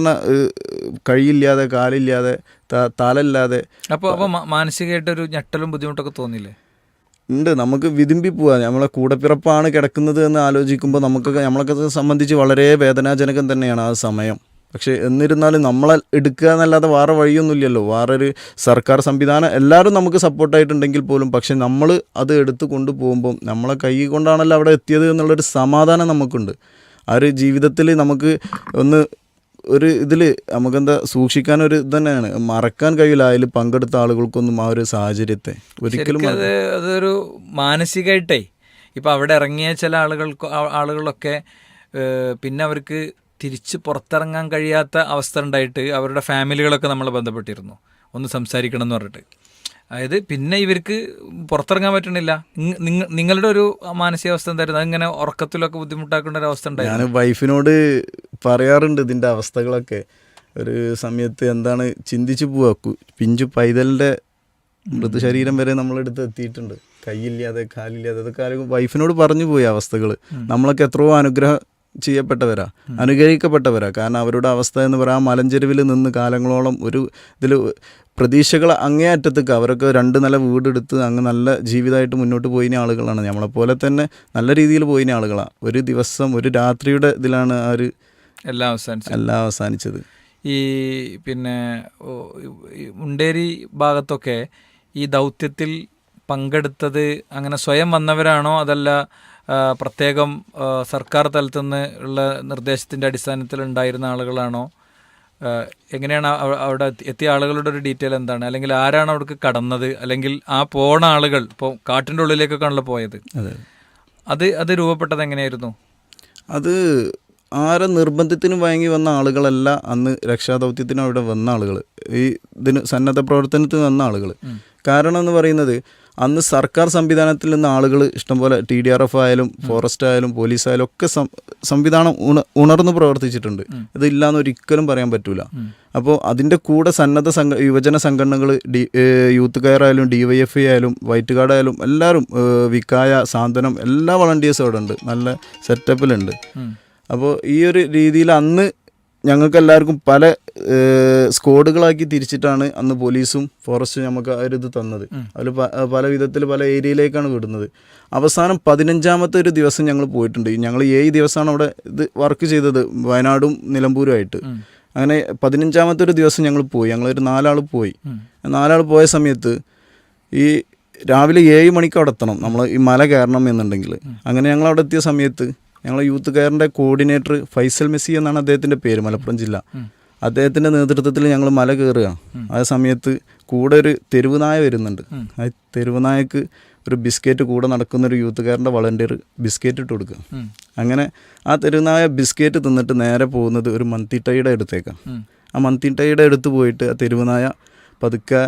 കഴിയില്ലാതെ കാലില്ലാതെ തലല്ലാതെ. അപ്പോൾ അപ്പോൾ മാനസികമായിട്ടൊരു ഞെട്ടലും ബുദ്ധിമുട്ടൊക്കെ തോന്നിയില്ലേ? ഉണ്ട്. നമുക്ക് വിതുമ്പി പോവാ. നമ്മളെ കൂടപ്പിറപ്പാണ് കിടക്കുന്നത് എന്ന് ആലോചിക്കുമ്പോൾ നമുക്കൊക്കെ നമ്മളൊക്കെ സംബന്ധിച്ച് വളരെ വേദനാജനകം തന്നെയാണ് ആ സമയം. പക്ഷേ എന്നിരുന്നാലും നമ്മളെ എടുക്കുക എന്നല്ലാതെ വേറെ വഴിയൊന്നുമില്ലല്ലോ. വേറൊരു സർക്കാർ സംവിധാനം എല്ലാവരും നമുക്ക് സപ്പോർട്ടായിട്ടുണ്ടെങ്കിൽ പോലും പക്ഷെ നമ്മൾ അത് എടുത്ത് കൊണ്ടുപോകുമ്പം നമ്മളെ കൈ കൊണ്ടാണല്ലോ അവിടെ എത്തിയത് എന്നുള്ളൊരു സമാധാനം നമുക്കുണ്ട്. ആ ഒരു ജീവിതത്തിൽ നമുക്ക് ഒന്ന് ഒരു ഇതിൽ നമുക്കെന്താ സൂക്ഷിക്കാൻ ഒരു ഇത് തന്നെയാണ്. മറക്കാൻ കഴിയില്ല അതിൽ പങ്കെടുത്ത ആളുകൾക്കൊന്നും ആ ഒരു സാഹചര്യത്തെ. ഒരിക്കലും അത് അതൊരു മാനസികമായിട്ടേ ഇപ്പം അവിടെ ഇറങ്ങിയ ചില ആളുകൾക്ക് ആളുകളൊക്കെ പിന്നെ അവർക്ക് തിരിച്ച് പുറത്തിറങ്ങാൻ കഴിയാത്ത അവസ്ഥ ഉണ്ടായിട്ട് അവരുടെ ഫാമിലികളൊക്കെ നമ്മൾ ബന്ധപ്പെട്ടിരുന്നു. ഒന്ന് സംസാരിക്കണം എന്ന് പറഞ്ഞിട്ട്. അതായത് പിന്നെ ഇവർക്ക് പുറത്തിറങ്ങാൻ പറ്റണില്ല. നിങ്ങ- നിങ്ങ- നിങ്ങളുടെ ഒരു മാനസികാവസ്ഥ എന്തായിരുന്നു? അതിങ്ങനെ ഉറക്കത്തിലൊക്കെ ബുദ്ധിമുട്ടാക്കേണ്ട ഒരു അവസ്ഥ ഞാൻ ഉണ്ടായിരുന്നു വൈഫിനോട് പറയാറുണ്ട് ഇതിന്റെ അവസ്ഥകളൊക്കെ. ഒരു സമയത്ത് എന്താണ് ചിന്തിച്ചു പോവാ. കു- പിഞ്ചു പൈതലിന്റെ മൃതശരീരം വരെ നമ്മളെടുത്ത് എത്തിയിട്ടുണ്ട്. കൈയില്ലാതെ കാലില്ലാതെ അതൊക്കെ ആരും വൈഫിനോട് പറഞ്ഞു പോയി അവസ്ഥകൾ. നമ്മളൊക്കെ എത്രയോ അനുഗ്രഹം ചെയ്യപ്പെട്ടവരാ അനുഗ്രഹിക്കപ്പെട്ടവരാ. കാരണം അവരുടെ അവസ്ഥ എന്ന് പറയാൻ മലഞ്ചെരുവിൽ നിന്ന് കാലങ്ങളോളം ഒരു ഇതിൽ പ്രതീക്ഷകൾ അങ്ങേ അറ്റത്തേക്ക് അവരൊക്കെ രണ്ട് നില വീടെടുത്ത് അങ്ങ് നല്ല ജീവിതമായിട്ട് മുന്നോട്ട് പോയിന ആളുകളാണ്. നമ്മളെപ്പോലെ തന്നെ നല്ല രീതിയിൽ പോയിന ആളുകളാണ് ഒരു ദിവസം ഒരു രാത്രിയുടെ ഇതിലാണ് ആ ഒരു എല്ലാം അവസാനിച്ചു. എല്ലാം അവസാനിച്ചത്. ഈ പിന്നെ മുണ്ടേരി ഭാഗത്തൊക്കെ ഈ ദൗത്യത്തിൽ പങ്കെടുത്തത് അങ്ങനെ സ്വയം വന്നവരാണോ? അതല്ല പ്രത്യേകം സർക്കാർ തലത്തു നിന്ന് ഉള്ള നിർദ്ദേശത്തിന്റെ അടിസ്ഥാനത്തിൽ ഉണ്ടായിരുന്ന ആളുകളാണോ? എങ്ങനെയാണ് അവ- അവിടെ എത്തിയ ആളുകളുടെ ഒരു ഡീറ്റെയിൽ എന്താണ്? അല്ലെങ്കിൽ ആരാണ് അവിടേക്ക് കടന്നത്? അല്ലെങ്കിൽ ആ പോണ ആളുകൾ ഇപ്പോൾ കാട്ടിന്റെ ഉള്ളിലേക്കൊക്കെയാണല്ലോ പോയത്. അത് അത് രൂപപ്പെട്ടത് എങ്ങനെയായിരുന്നു? അത് ആരെ നിർബന്ധത്തിന് വാങ്ങി വന്ന ആളുകളല്ല അന്ന് രക്ഷാദൗത്യത്തിന് അവിടെ വന്ന ആളുകൾ ഈ ഇതിന് സന്നദ്ധ പ്രവർത്തനത്തിന് വന്ന ആളുകൾ കാരണം എന്ന് പറയുന്നത് അന്ന് സർക്കാർ സംവിധാനത്തിൽ നിന്ന് ആളുകൾ ഇഷ്ടംപോലെ ടി ഡി ആർ എഫ് ആയാലും ഫോറസ്റ്റ് ആയാലും പോലീസ് ആയാലും ഒക്കെ സംവിധാനം ഉണ ഉണർന്ന് പ്രവർത്തിച്ചിട്ടുണ്ട്. ഇതില്ലാന്ന് ഒരിക്കലും പറയാൻ പറ്റൂല. അപ്പോൾ അതിന്റെ കൂടെ സന്നദ്ധ സംഘ യുവജന സംഘടനകൾ ഡി യൂത്ത് കെയർ ആയാലും ഡി വൈ എഫ് ഐ ആയാലും വൈറ്റ് കാർഡ് ആയാലും എല്ലാവരും വിക്കായ സാന്ത്വനം എല്ലാ വളണ്ടിയേഴ്സും അവിടെ ഉണ്ട് നല്ല സെറ്റപ്പിലുണ്ട് അപ്പോൾ ഈ ഒരു രീതിയിൽ അന്ന് ഞങ്ങൾക്ക് എല്ലാവർക്കും പല സ്കോഡുകളാക്കി സ്ക്വാഡുകളാക്കി തിരിച്ചിട്ടാണ് അന്ന് പോലീസും ഫോറസ്റ്റും നമുക്ക് ആ ഒരു ഇത് തന്നത്. അതിൽ പല വിധത്തിൽ പല ഏരിയയിലേക്കാണ് വിടുന്നത്. അവസാനം പതിനഞ്ചാമത്തെ ഒരു ദിവസം ഞങ്ങൾ പോയിട്ടുണ്ട്. ഞങ്ങൾ ഏഴ് ദിവസമാണ് അവിടെ ഇത് വർക്ക് ചെയ്തത് വയനാടും നിലമ്പൂരുമായിട്ട്. അങ്ങനെ പതിനഞ്ചാമത്തെ ഒരു ദിവസം ഞങ്ങൾ പോയി. ഞങ്ങളൊരു നാലാൾ പോയി. നാലാൾ പോയ സമയത്ത് ഈ രാവിലെ ഏഴ് മണിക്ക് അവിടെ എത്തണം. നമ്മൾ ഈ മല കയറണം എന്നുണ്ടെങ്കിൽ അങ്ങനെ ഞങ്ങൾ അവിടെ എത്തിയ സമയത്ത് ഞങ്ങൾ യൂത്ത് കെയറിന്റെ കോർഡിനേറ്റർ ഫൈസൽ മെസ്സി എന്നാണ് അദ്ദേഹത്തിന്റെ പേര് മലപ്പുറം ജില്ല. അദ്ദേഹത്തിന്റെ നേതൃത്വത്തിൽ ഞങ്ങൾ മല കയറുക. ആ സമയത്ത് കൂടെ ഒരു തെരുവ് നായ വരുന്നുണ്ട്. ആ തെരുവ് നായക്ക് ഒരു ബിസ്ക്കറ്റ് കൂടെ നടക്കുന്ന ഒരു യൂത്ത് കെയറിന്റെ വളണ്ടിയർ ബിസ്ക്കറ്റ് ഇട്ട് കൊടുക്കുക. അങ്ങനെ ആ തെരുവുനായ ബിസ്ക്കറ്റ് തിന്നിട്ട് നേരെ പോകുന്നത് ഒരു മന്തിട്ടയുടെ അടുത്തേക്കാണ് ആ മന്തിട്ടയുടെ അടുത്ത് പോയിട്ട് ആ തെരുവുനായ പതുക്കെ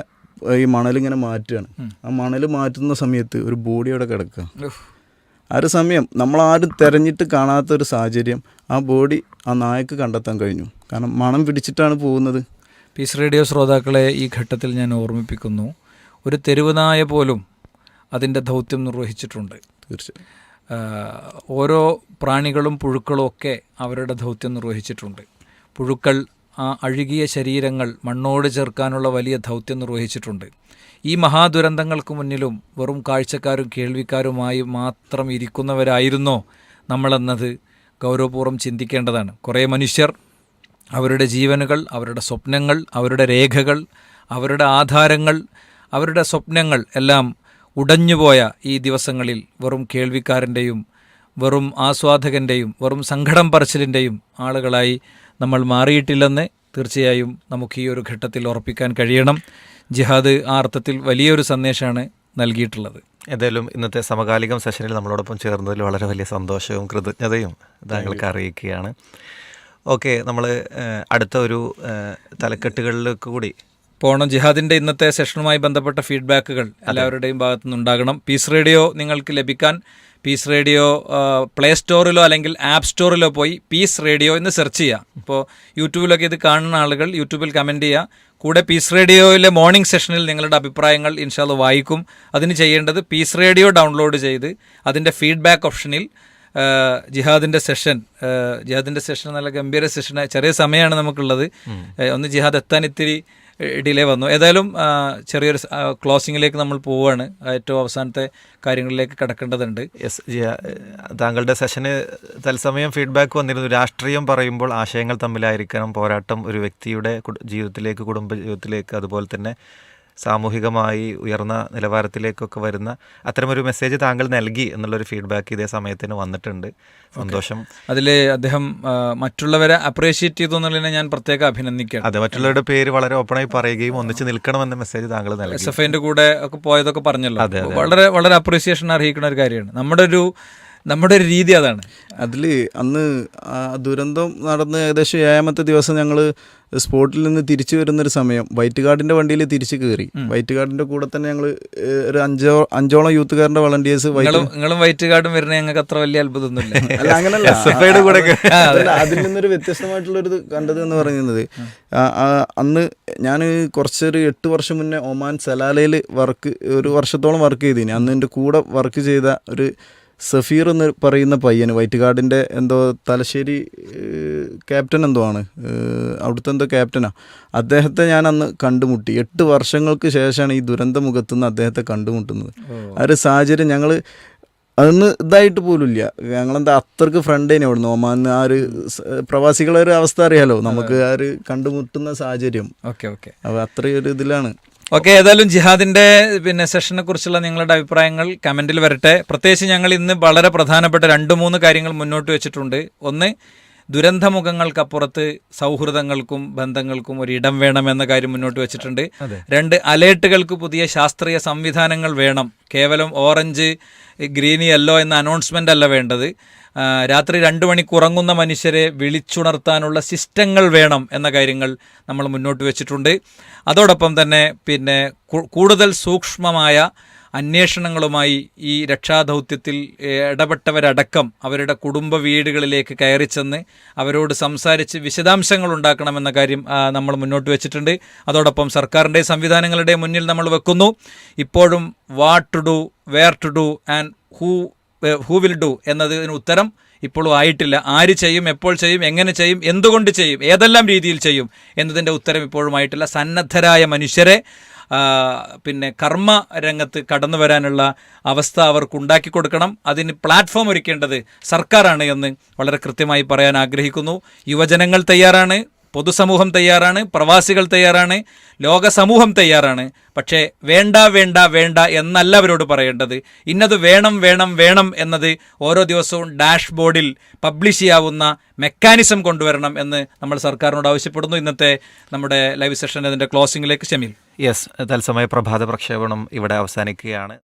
ഈ മണലിങ്ങനെ മാറ്റുകയാണ്. ആ മണൽ മാറ്റുന്ന സമയത്ത് ഒരു ബോഡി അവിടെ കിടക്കുക. ആ ഒരു സമയം നമ്മളാരും തിരഞ്ഞിട്ട് കാണാത്തൊരു സാഹചര്യം ആ ബോഡി ആ നായക്ക് കണ്ടെത്താൻ കഴിഞ്ഞു. കാരണം മണം പിടിച്ചിട്ടാണ് പോകുന്നത്. പീസ് റേഡിയോ ശ്രോതാക്കളെ ഈ ഘട്ടത്തിൽ ഞാൻ ഓർമ്മിപ്പിക്കുന്നു. ഒരു തെരുവുനായ പോലും അതിന്റെ ദൗത്യം നിർവഹിച്ചിട്ടുണ്ട്. തീർച്ചയായും. ഓരോ പ്രാണികളും പുഴുക്കളും ഒക്കെ അവരുടെ ദൗത്യം നിർവഹിച്ചിട്ടുണ്ട്. പുഴുക്കൾ ആ അഴുകിയ ശരീരങ്ങൾ മണ്ണോട് ചേർക്കാനുള്ള വലിയ ദൗത്യം നിർവഹിച്ചിട്ടുണ്ട്. ഈ മഹാദുരന്തങ്ങൾക്ക് മുന്നിലും വെറും കാഴ്ചക്കാരും കേൾവിക്കാരുമായി മാത്രം ഇരിക്കുന്നവരായിരുന്നോ നമ്മളെന്നത് ഗൗരവപൂർവം ചിന്തിക്കേണ്ടതാണ്. കുറേ മനുഷ്യർ അവരുടെ ജീവനുകൾ അവരുടെ സ്വപ്നങ്ങൾ അവരുടെ രേഖകൾ അവരുടെ ആധാരങ്ങൾ അവരുടെ സ്വപ്നങ്ങൾ എല്ലാം ഉടഞ്ഞുപോയ ഈ ദിവസങ്ങളിൽ വെറും കേൾവിക്കാരന്റെയും വെറും ആസ്വാദകന്റെയും വെറും സങ്കടം പറച്ചിലിന്റെയും ആളുകളായി നമ്മൾ മാറിയിട്ടില്ലെന്ന് തീർച്ചയായും നമുക്ക് ഈ ഒരു ഘട്ടത്തിൽ ഉറപ്പിക്കാൻ കഴിയണം. ജിഹാദ് ആ അർത്ഥത്തിൽ വലിയൊരു സന്ദേശമാണ് നൽകിയിട്ടുള്ളത്. എന്തായാലും ഇന്നത്തെ സമകാലികം സെഷനിൽ നമ്മളോടൊപ്പം ചേർന്നതിൽ വളരെ വലിയ സന്തോഷവും കൃതജ്ഞതയും താങ്കൾക്ക് അറിയിക്കുകയാണ്. ഓക്കെ നമ്മൾ അടുത്ത ഒരു തലക്കെട്ടുകളിലേക്ക് കൂടി. പോണം. ജിഹാദിന്റെ ഇന്നത്തെ സെഷനുമായി ബന്ധപ്പെട്ട ഫീഡ്ബാക്കുകൾ എല്ലാവരുടെയും ഭാഗത്തു നിന്നുണ്ടാകണം പീസ് റേഡിയോ നിങ്ങൾക്ക് ലഭിക്കാൻ പീസ് റേഡിയോ പ്ലേ സ്റ്റോറിലോ അല്ലെങ്കിൽ ആപ്പ് സ്റ്റോറിലോ പോയി പീസ് റേഡിയോ എന്ന് സെർച്ച് ചെയ്യുക ഇപ്പോൾ യൂട്യൂബിലൊക്കെ ഇത് കാണുന്ന ആളുകൾ യൂട്യൂബിൽ കമന്റ് ചെയ്യുക കൂടെ പീസ് റേഡിയോയിലെ മോർണിംഗ് സെഷനിൽ നിങ്ങളുടെ അഭിപ്രായങ്ങൾ ഇൻഷാൽ വായിക്കും. അതിന് ചെയ്യേണ്ടത് പീസ് റേഡിയോ ഡൗൺലോഡ് ചെയ്ത് അതിന്റെ ഫീഡ്ബാക്ക് ഓപ്ഷനിൽ ജിഹാദിന്റെ സെഷൻ ജിഹാദിന്റെ സെഷൻ നല്ല ഗംഭീര സെഷൻ ചെറിയ സമയമാണ് നമുക്കുള്ളത്. ഒന്ന് ജിഹാദ് എത്താൻ ഇത്തിരി ഡിലേ വന്നു. ഏതായാലും ചെറിയൊരു ക്ലോസിങ്ങിലേക്ക് നമ്മൾ പോവുകയാണ് ഏറ്റവും അവസാനത്തെ കാര്യങ്ങളിലേക്ക് കിടക്കേണ്ടതുണ്ട്. യെസ് താങ്കളുടെ സെഷന് തത്സമയം ഫീഡ്ബാക്ക് വന്നിരുന്നു. രാഷ്ട്രീയം പറയുമ്പോൾ ആശയങ്ങൾ തമ്മിലായിരിക്കണം പോരാട്ടം ഒരു വ്യക്തിയുടെ ജീവിതത്തിലേക്ക് കുടുംബ ജീവിതത്തിലേക്ക് അതുപോലെ തന്നെ സാമൂഹികമായി ഉയർന്ന നിലവാരത്തിലേക്കൊക്കെ വരുന്ന അത്തരമൊരു മെസ്സേജ് താങ്കൾ നൽകി എന്നുള്ളൊരു ഫീഡ്ബാക്ക് ഇതേ സമയത്തിന് വന്നിട്ടുണ്ട്. സന്തോഷം. അതിൽ അദ്ദേഹം മറ്റുള്ളവരെ അപ്രീഷിയേറ്റ് ചെയ്തു എന്നുള്ളതിനെ ഞാൻ പ്രത്യേകം അഭിനന്ദിക്കുകയാണ്. അതെ മറ്റുള്ളവരുടെ പേര് വളരെ ഓപ്പണായി പറയുകയും ഒന്നിച്ച് നിൽക്കണമെന്ന മെസ്സേജ് താങ്കൾ നൽകി. എസ് എഫ് ഐന്റെ കൂടെ ഒക്കെ പോയതൊക്കെ പറഞ്ഞല്ലോ. വളരെ വളരെ അപ്രീസിയേഷൻ അർഹിക്കുന്ന ഒരു കാര്യമാണ്. നമ്മുടെ ഒരു നമ്മുടെ ഒരു രീതി അതാണ്. അതിൽ അന്ന് ദുരന്തം നടന്ന് ഏകദേശം ഏഴാമത്തെ ദിവസം ഞങ്ങൾ സ്പോട്ടിൽ നിന്ന് തിരിച്ചു വരുന്നൊരു സമയം വൈറ്റ് കാർഡിന്റെ വണ്ടിയിൽ തിരിച്ചു കയറി. വൈറ്റ് കാർഡിന്റെ കൂടെ തന്നെ ഞങ്ങൾ ഒരു അഞ്ചോ അഞ്ചോളം യൂത്തുകാരന്റെ വളണ്ടിയേഴ്സ് വൈറ്റ് നിങ്ങളും നിങ്ങളും വൈറ്റ് കാർഡും വരുന്ന ഞങ്ങൾക്ക് അത്ര വലിയ അത്ഭുതമൊന്നുമില്ല. അല്ല അങ്ങനല്ല. കൂടെ അതിൽ നിന്നൊരു വ്യത്യസ്തമായിട്ടുള്ളൊരു കണ്ടത് എന്ന് പറയുന്നത് അന്ന് ഞാൻ കുറച്ചൊരു എട്ട് വർഷം മുന്നേ ഒമാൻ സലാലയിൽ വർക്ക് ഒരു വർഷത്തോളം വർക്ക് ചെയ്തിനി. അന്ന് എന്റെ കൂടെ വർക്ക് ചെയ്ത ഒരു സഫീർ എന്ന് പറയുന്ന പയ്യന് വൈറ്റ് കാർഡിന്റെ എന്തോ തലശ്ശേരി ക്യാപ്റ്റൻ എന്തോ ആണ്. അവിടുത്തെ എന്തോ ക്യാപ്റ്റനാ. അദ്ദേഹത്തെ ഞാൻ അന്ന് കണ്ടുമുട്ടി. എട്ട് വർഷങ്ങൾക്ക് ശേഷമാണ് ഈ ദുരന്ത മുഖത്തുനിന്ന് അദ്ദേഹത്തെ കണ്ടുമുട്ടുന്നത്. ആ ഒരു സാഹചര്യം ഞങ്ങൾ അതൊന്ന് ഇതായിട്ട് പോലുമില്ല ഞങ്ങളെന്താ അത്രയ്ക്ക് ഫ്രണ്ടേനെ അവിടുന്ന്. ഒമാന്ന് ആ ഒരു പ്രവാസികളൊരു പ്രവാസികളെ ഒരു അവസ്ഥ അറിയാലോ? നമുക്ക് ആ ഒരു കണ്ടുമുട്ടുന്ന സാഹചര്യം. Okay okay. അപ്പോൾ അത്രയൊരു ഇതിലാണ്. ഓക്കെ ഏതായാലും ജിഹാദിന്റെ പിന്നെ സെഷനെ കുറിച്ചുള്ള നിങ്ങളുടെ അഭിപ്രായങ്ങൾ കമന്റിൽ വരട്ടെ. പ്രത്യേകിച്ച് ഞങ്ങൾ ഇന്ന് വളരെ പ്രധാനപ്പെട്ട രണ്ട് മൂന്ന് കാര്യങ്ങൾ മുന്നോട്ട് വെച്ചിട്ടുണ്ട്. ഒന്ന് ദുരന്തമുഖങ്ങൾക്കപ്പുറത്ത് സൗഹൃദങ്ങൾക്കും ബന്ധങ്ങൾക്കും ഒരു ഇടം വേണം എന്ന കാര്യം മുന്നോട്ട് വെച്ചിട്ടുണ്ട്. രണ്ട് അലേർട്ടുകൾക്ക് പുതിയ ശാസ്ത്രീയ സംവിധാനങ്ങൾ വേണം. കേവലം ഓറഞ്ച് ഗ്രീൻ യെല്ലോ എന്ന അനൗൺസ്മെന്റ് അല്ല വേണ്ടത്. രാത്രി രണ്ട് മണിക്ക് ഉറങ്ങുന്ന മനുഷ്യരെ വിളിച്ചുണർത്താനുള്ള സിസ്റ്റങ്ങൾ വേണം എന്ന കാര്യങ്ങൾ നമ്മൾ മുന്നോട്ട് വെച്ചിട്ടുണ്ട്. അതോടൊപ്പം തന്നെ പിന്നെ കൂടുതൽ സൂക്ഷ്മമായ അന്വേഷണങ്ങളുമായി ഈ രക്ഷാദൗത്യത്തിൽ ഇടപെട്ടവരടക്കം അവരുടെ കുടുംബ വീടുകളിലേക്ക് കയറി ചെന്ന് അവരോട് സംസാരിച്ച് വിശദാംശങ്ങൾ ഉണ്ടാക്കണമെന്ന കാര്യം നമ്മൾ മുന്നോട്ട് വെച്ചിട്ടുണ്ട്. അതോടൊപ്പം സർക്കാരിന്റെ സംവിധാനങ്ങളുടെ മുന്നിൽ നമ്മൾ വെക്കുന്നു. ഇപ്പോഴും what to do where to do and who who will do എന്നതിന് ഉത്തരം ഇപ്പോഴും ആയിട്ടില്ല. ആര് ചെയ്യും എപ്പോൾ ചെയ്യും എങ്ങനെ ചെയ്യും എന്തുകൊണ്ട് ചെയ്യും ഏതെല്ലാം രീതിയിൽ ചെയ്യും എന്നതിന്റെ ഉത്തരം ഇപ്പോഴും ആയിട്ടില്ല. സന്നദ്ധരായ മനുഷ്യരെ പിന്നെ കർമ്മ രംഗത്ത് കടന്നു വരാനുള്ള അവസ്ഥ അവർക്ക് ഉണ്ടാക്കി കൊടുക്കണം. അതിന് പ്ലാറ്റ്ഫോം ഒരുക്കേണ്ടത് സർക്കാരാണ് എന്ന് വളരെ കൃത്യമായി പറയാൻ ആഗ്രഹിക്കുന്നു. യുവജനങ്ങൾ തയ്യാറാണ്. പൊതുസമൂഹം തയ്യാറാണ് പ്രവാസികൾ തയ്യാറാണ് ലോക സമൂഹം തയ്യാറാണ്. പക്ഷേ വേണ്ട വേണ്ട വേണ്ട എന്നല്ല അവരോട് പറയേണ്ടത്. ഇന്നത് വേണം വേണം വേണം എന്നത് ഓരോ ദിവസവും ഡാഷ് ബോർഡിൽ പബ്ലിഷ് ചെയ്യാവുന്ന മെക്കാനിസം കൊണ്ടുവരണം എന്ന് നമ്മൾ സർക്കാരിനോട് ആവശ്യപ്പെടുന്നു. ഇന്നത്തെ നമ്മുടെ ലൈവ് സെഷൻ അതിന്റെ ക്ലോസിംഗിലേക്ക് ഷമീൽ യെസ് തത്സമയ പ്രഭാത പ്രക്ഷേപണം ഇവിടെ അവസാനിക്കുകയാണ്.